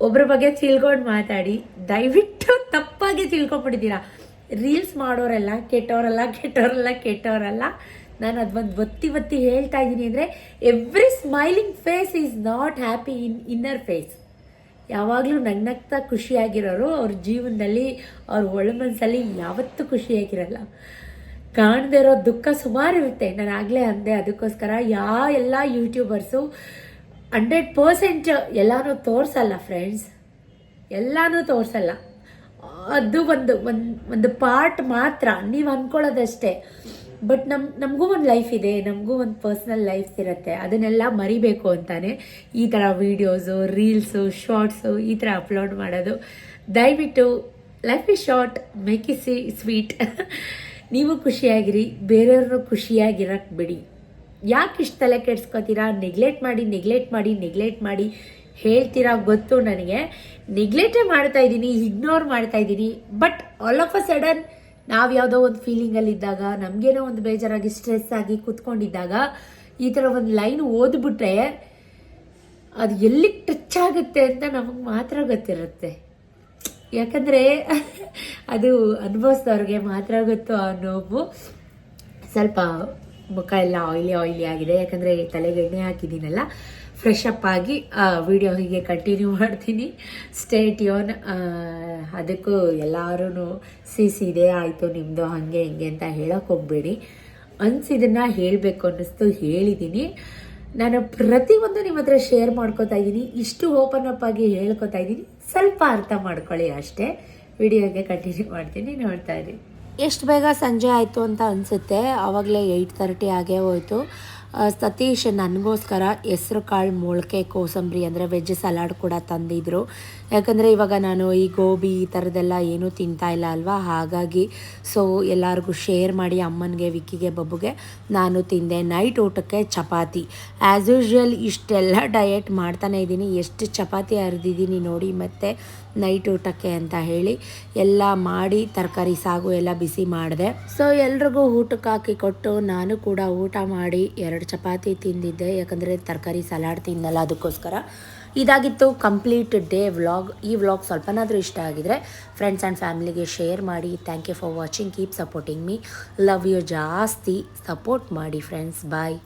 ಒಬ್ಬರ ಬಗ್ಗೆ ತಿಳ್ಕೊಂಡು ಮಾತಾಡಿ. ದಯವಿಟ್ಟು ತಪ್ಪಾಗಿ ತಿಳ್ಕೊಬಿಟ್ಟಿದ್ದೀರಾ? ರೀಲ್ಸ್ ಮಾಡೋರೆಲ್ಲ, ಕೆಟ್ಟವರಲ್ಲ ಕೆಟ್ಟವರಲ್ಲ ಕೆಟ್ಟವರಲ್ಲ. ನಾನು ಅದು ಒಂದು ಒತ್ತಿ ಒತ್ತಿ ಹೇಳ್ತಾ ಇದ್ದೀನಿ ಅಂದರೆ every smiling face is not happy in inner face ಯಾವಾಗಲೂ ನಗ್ನಗ್ತಾ ಖುಷಿಯಾಗಿರೋರು ಅವ್ರ ಜೀವನದಲ್ಲಿ, ಅವ್ರ ಒಳ ಮನಸ್ಸಲ್ಲಿ ಯಾವತ್ತೂ ಖುಷಿಯಾಗಿರಲ್ಲ ಕಾಣದೇ ಇರೋ ದುಃಖ ಸುಮಾರು ಇರುತ್ತೆ. ನಾನು ಆಗಲೇ ಅಂದೆ ಅದಕ್ಕೋಸ್ಕರ ಯಾ ಎಲ್ಲ ಯೂಟ್ಯೂಬರ್ಸು ಹಂಡ್ರೆಡ್ ಪರ್ಸೆಂಟ್ ಎಲ್ಲನೂ ತೋರಿಸಲ್ಲ ಫ್ರೆಂಡ್ಸ್ ಎಲ್ಲನೂ ತೋರಿಸಲ್ಲ. ಅದು ಒಂದು ಒಂದು ಪಾರ್ಟ್ ಮಾತ್ರ. ನೀವು ಅಂದ್ಕೊಳ್ಳೋದಷ್ಟೇ ಬಟ್ ನಮ್ಮ ನಮಗೂ ಒಂದು ಲೈಫ್ ಇದೆ. ನಮಗೂ ಒಂದು ಪರ್ಸ್ನಲ್ ಲೈಫ್ಸ್ ಇರುತ್ತೆ. ಅದನ್ನೆಲ್ಲ ಮರಿಬೇಕು ಅಂತಾನೆ ಈ ಥರ ವೀಡಿಯೋಸು ರೀಲ್ಸು ಶಾರ್ಟ್ಸು ಈ ಥರ ಅಪ್ಲೋಡ್ ಮಾಡೋದು. ದಯವಿಟ್ಟು life is short make it sweet ನೀವು ಖುಷಿಯಾಗಿರಿ, ಬೇರೆಯವ್ರನ್ನೂ ಖುಷಿಯಾಗಿರಕ್ಕೆ ಬಿಡಿ. ಯಾಕೆ ಇಷ್ಟು ತಲೆ ಕೆಡ್ಸ್ಕೊತೀರಾ? ನೆಗ್ಲೆಕ್ಟ್ ಮಾಡಿ ನೆಗ್ಲೆಕ್ಟ್ ಮಾಡಿ ನೆಗ್ಲೆಕ್ಟ್ ಮಾಡಿ ಹೇಳ್ತೀರಾ ಗೊತ್ತು ನನಗೆ. ನೆಗ್ಲೆಕ್ಟೇ ಮಾಡ್ತಾ ಇದ್ದೀನಿ ಇಗ್ನೋರ್ ಮಾಡ್ತಾ ಇದ್ದೀನಿ. But all of a sudden ನಾವು ಯಾವುದೋ ಒಂದು ಫೀಲಿಂಗಲ್ಲಿ ಇದ್ದಾಗ, ನಮಗೇನೋ ಒಂದು ಬೇಜಾರಾಗಿ ಸ್ಟ್ರೆಸ್ ಆಗಿ ಕೂತ್ಕೊಂಡಿದ್ದಾಗ, ಈ ಥರ ಒಂದು ಲೈನ್ ಓದ್ಬಿಟ್ರೆ ಅದು ಎಲ್ಲಿಗೆ ಟಚ್ ಆಗುತ್ತೆ ಅಂತ ನಮಗೆ ಮಾತ್ರ ಗೊತ್ತಿರುತ್ತೆ. ಯಾಕಂದರೆ ಅದು ಅನುಭವಿಸಿದವ್ರಿಗೆ ಮಾತ್ರ ಗೊತ್ತು ಆ ನೋವು. ಸ್ವಲ್ಪ ಮುಖ ಎಲ್ಲ ಆಯ್ಲಿ ಆಯ್ಲಿ ಆಗಿದೆ. ಯಾಕಂದರೆ ತಲೆಗೆ ಎಣ್ಣೆ ಹಾಕಿದ್ದೀನಲ್ಲ. ಫ್ರೆಶ್ ಅಪ್ ಆಗಿ ವಿಡಿಯೋ ಹೀಗೆ ಕಂಟಿನ್ಯೂ ಮಾಡ್ತೀನಿ. ಸ್ಟೇಟ್ ಯೋನ್ ಅದಕ್ಕೂ ಎಲ್ಲರೂ ಸಿ ಸಿ ಇದೆ, ಆಯಿತು ನಿಮ್ಮದು ಹಾಗೆ ಹಿಂಗೆ ಅಂತ ಹೇಳೋಕೆ ಹೋಗಬೇಡಿ. ಅನ್ಸಿದನ್ನು ಹೇಳಬೇಕು ಅನ್ನಿಸ್ತು ಹೇಳಿದ್ದೀನಿ ನಾನು ಪ್ರತಿಯೊಂದು ನಿಮ್ಮ ಹತ್ರ ಶೇರ್ ಮಾಡ್ಕೋತಾ ಇದ್ದೀನಿ ಇಷ್ಟು ಓಪನ್ ಅಪ್ ಆಗಿ ಹೇಳ್ಕೊತಾ ಇದ್ದೀನಿ ಸ್ವಲ್ಪ ಅರ್ಥ ಮಾಡ್ಕೊಳ್ಳಿ ಅಷ್ಟೇ. ವಿಡಿಯೋಗೆ ಕಂಟಿನ್ಯೂ ಮಾಡ್ತೀನಿ, ನೋಡ್ತಾ ಇರಿ. ಎಷ್ಟು ಬೇಗ ಸಂಜೆ ಆಯಿತು ಅಂತ ಅನಿಸುತ್ತೆ. ಆವಾಗಲೇ ಏಯ್ಟ್ ತರ್ಟಿ ಆಗೇ ಹೋಯಿತು. ಸತೀಶ್ ನನಗೋಸ್ಕರ ಹೆಸ್ರು ಕಾಳು ಮೊಳಕೆ ಕೋಸಂಬರಿ ಅಂದರೆ ವೆಜ್ ಸಲಾಡ್ ಕೂಡ ತಂದಿದ್ರು. ಯಾಕಂದರೆ ಇವಾಗ ನಾನು ಈ ಗೋಬಿ ಈ ಥರದ್ದೆಲ್ಲ ಏನೂ ತಿಂತಾ ಇಲ್ಲ ಅಲ್ವಾ? ಹಾಗಾಗಿ ಸೊ ಎಲ್ಲರಿಗೂ ಶೇರ್ ಮಾಡಿ ಅಮ್ಮನಿಗೆ, ವಿಕ್ಕಿಗೆ, ಬಬ್ಬುಗೆ ನಾನು ತಿಂದೆ ನೈಟ್ ಊಟಕ್ಕೆ ಚಪಾತಿ. ಆ್ಯಸ್ ಯೂಶ್ವಲ್ ಇಷ್ಟೆಲ್ಲ ಡಯೆಟ್ ಮಾಡ್ತಾನೆ ಇದ್ದೀನಿ. ಎಷ್ಟು ಚಪಾತಿ ಅರಿದಿದ್ದೀನಿ ನೋಡಿ ಮತ್ತು ನೈಟ್ ಊಟಕ್ಕೆ ಅಂತ ಹೇಳಿ ಎಲ್ಲ ಮಾಡಿ ತರಕಾರಿ, ಸಾಗು ಎಲ್ಲ ಬಿಸಿ ಮಾಡಿದೆ. ಸೊ ಎಲ್ರಿಗೂ ಊಟಕ್ಕೆ ಹಾಕಿ ಕೊಟ್ಟು ನಾನು ಕೂಡ ಊಟ ಮಾಡಿ ಎರಡು ಚಪಾತಿ ತಿಂದಿದ್ದೆ. ಯಾಕಂದರೆ ತರಕಾರಿ, ಸಲಾಡ್ ತಿನ್ನಲ್ಲ ಅದಕ್ಕೋಸ್ಕರ. ಇದಾಗಿತ್ತು ಕಂಪ್ಲೀಟ್ ಡೇ ವ್ಲಾಗ್. ಈ ವ್ಲಾಗ್ ಸ್ವಲ್ಪನಾದರೂ ಇಷ್ಟ ಆಗಿದ್ರೆ ಫ್ರೆಂಡ್ಸ್ ಆ್ಯಂಡ್ ಫ್ಯಾಮಿಲಿಗೆ ಶೇರ್ ಮಾಡಿ. Thank you for watching keep supporting me love you ಜಾಸ್ತಿ. ಸಪೋರ್ಟ್ ಮಾಡಿ ಫ್ರೆಂಡ್ಸ್ ಬಾಯ್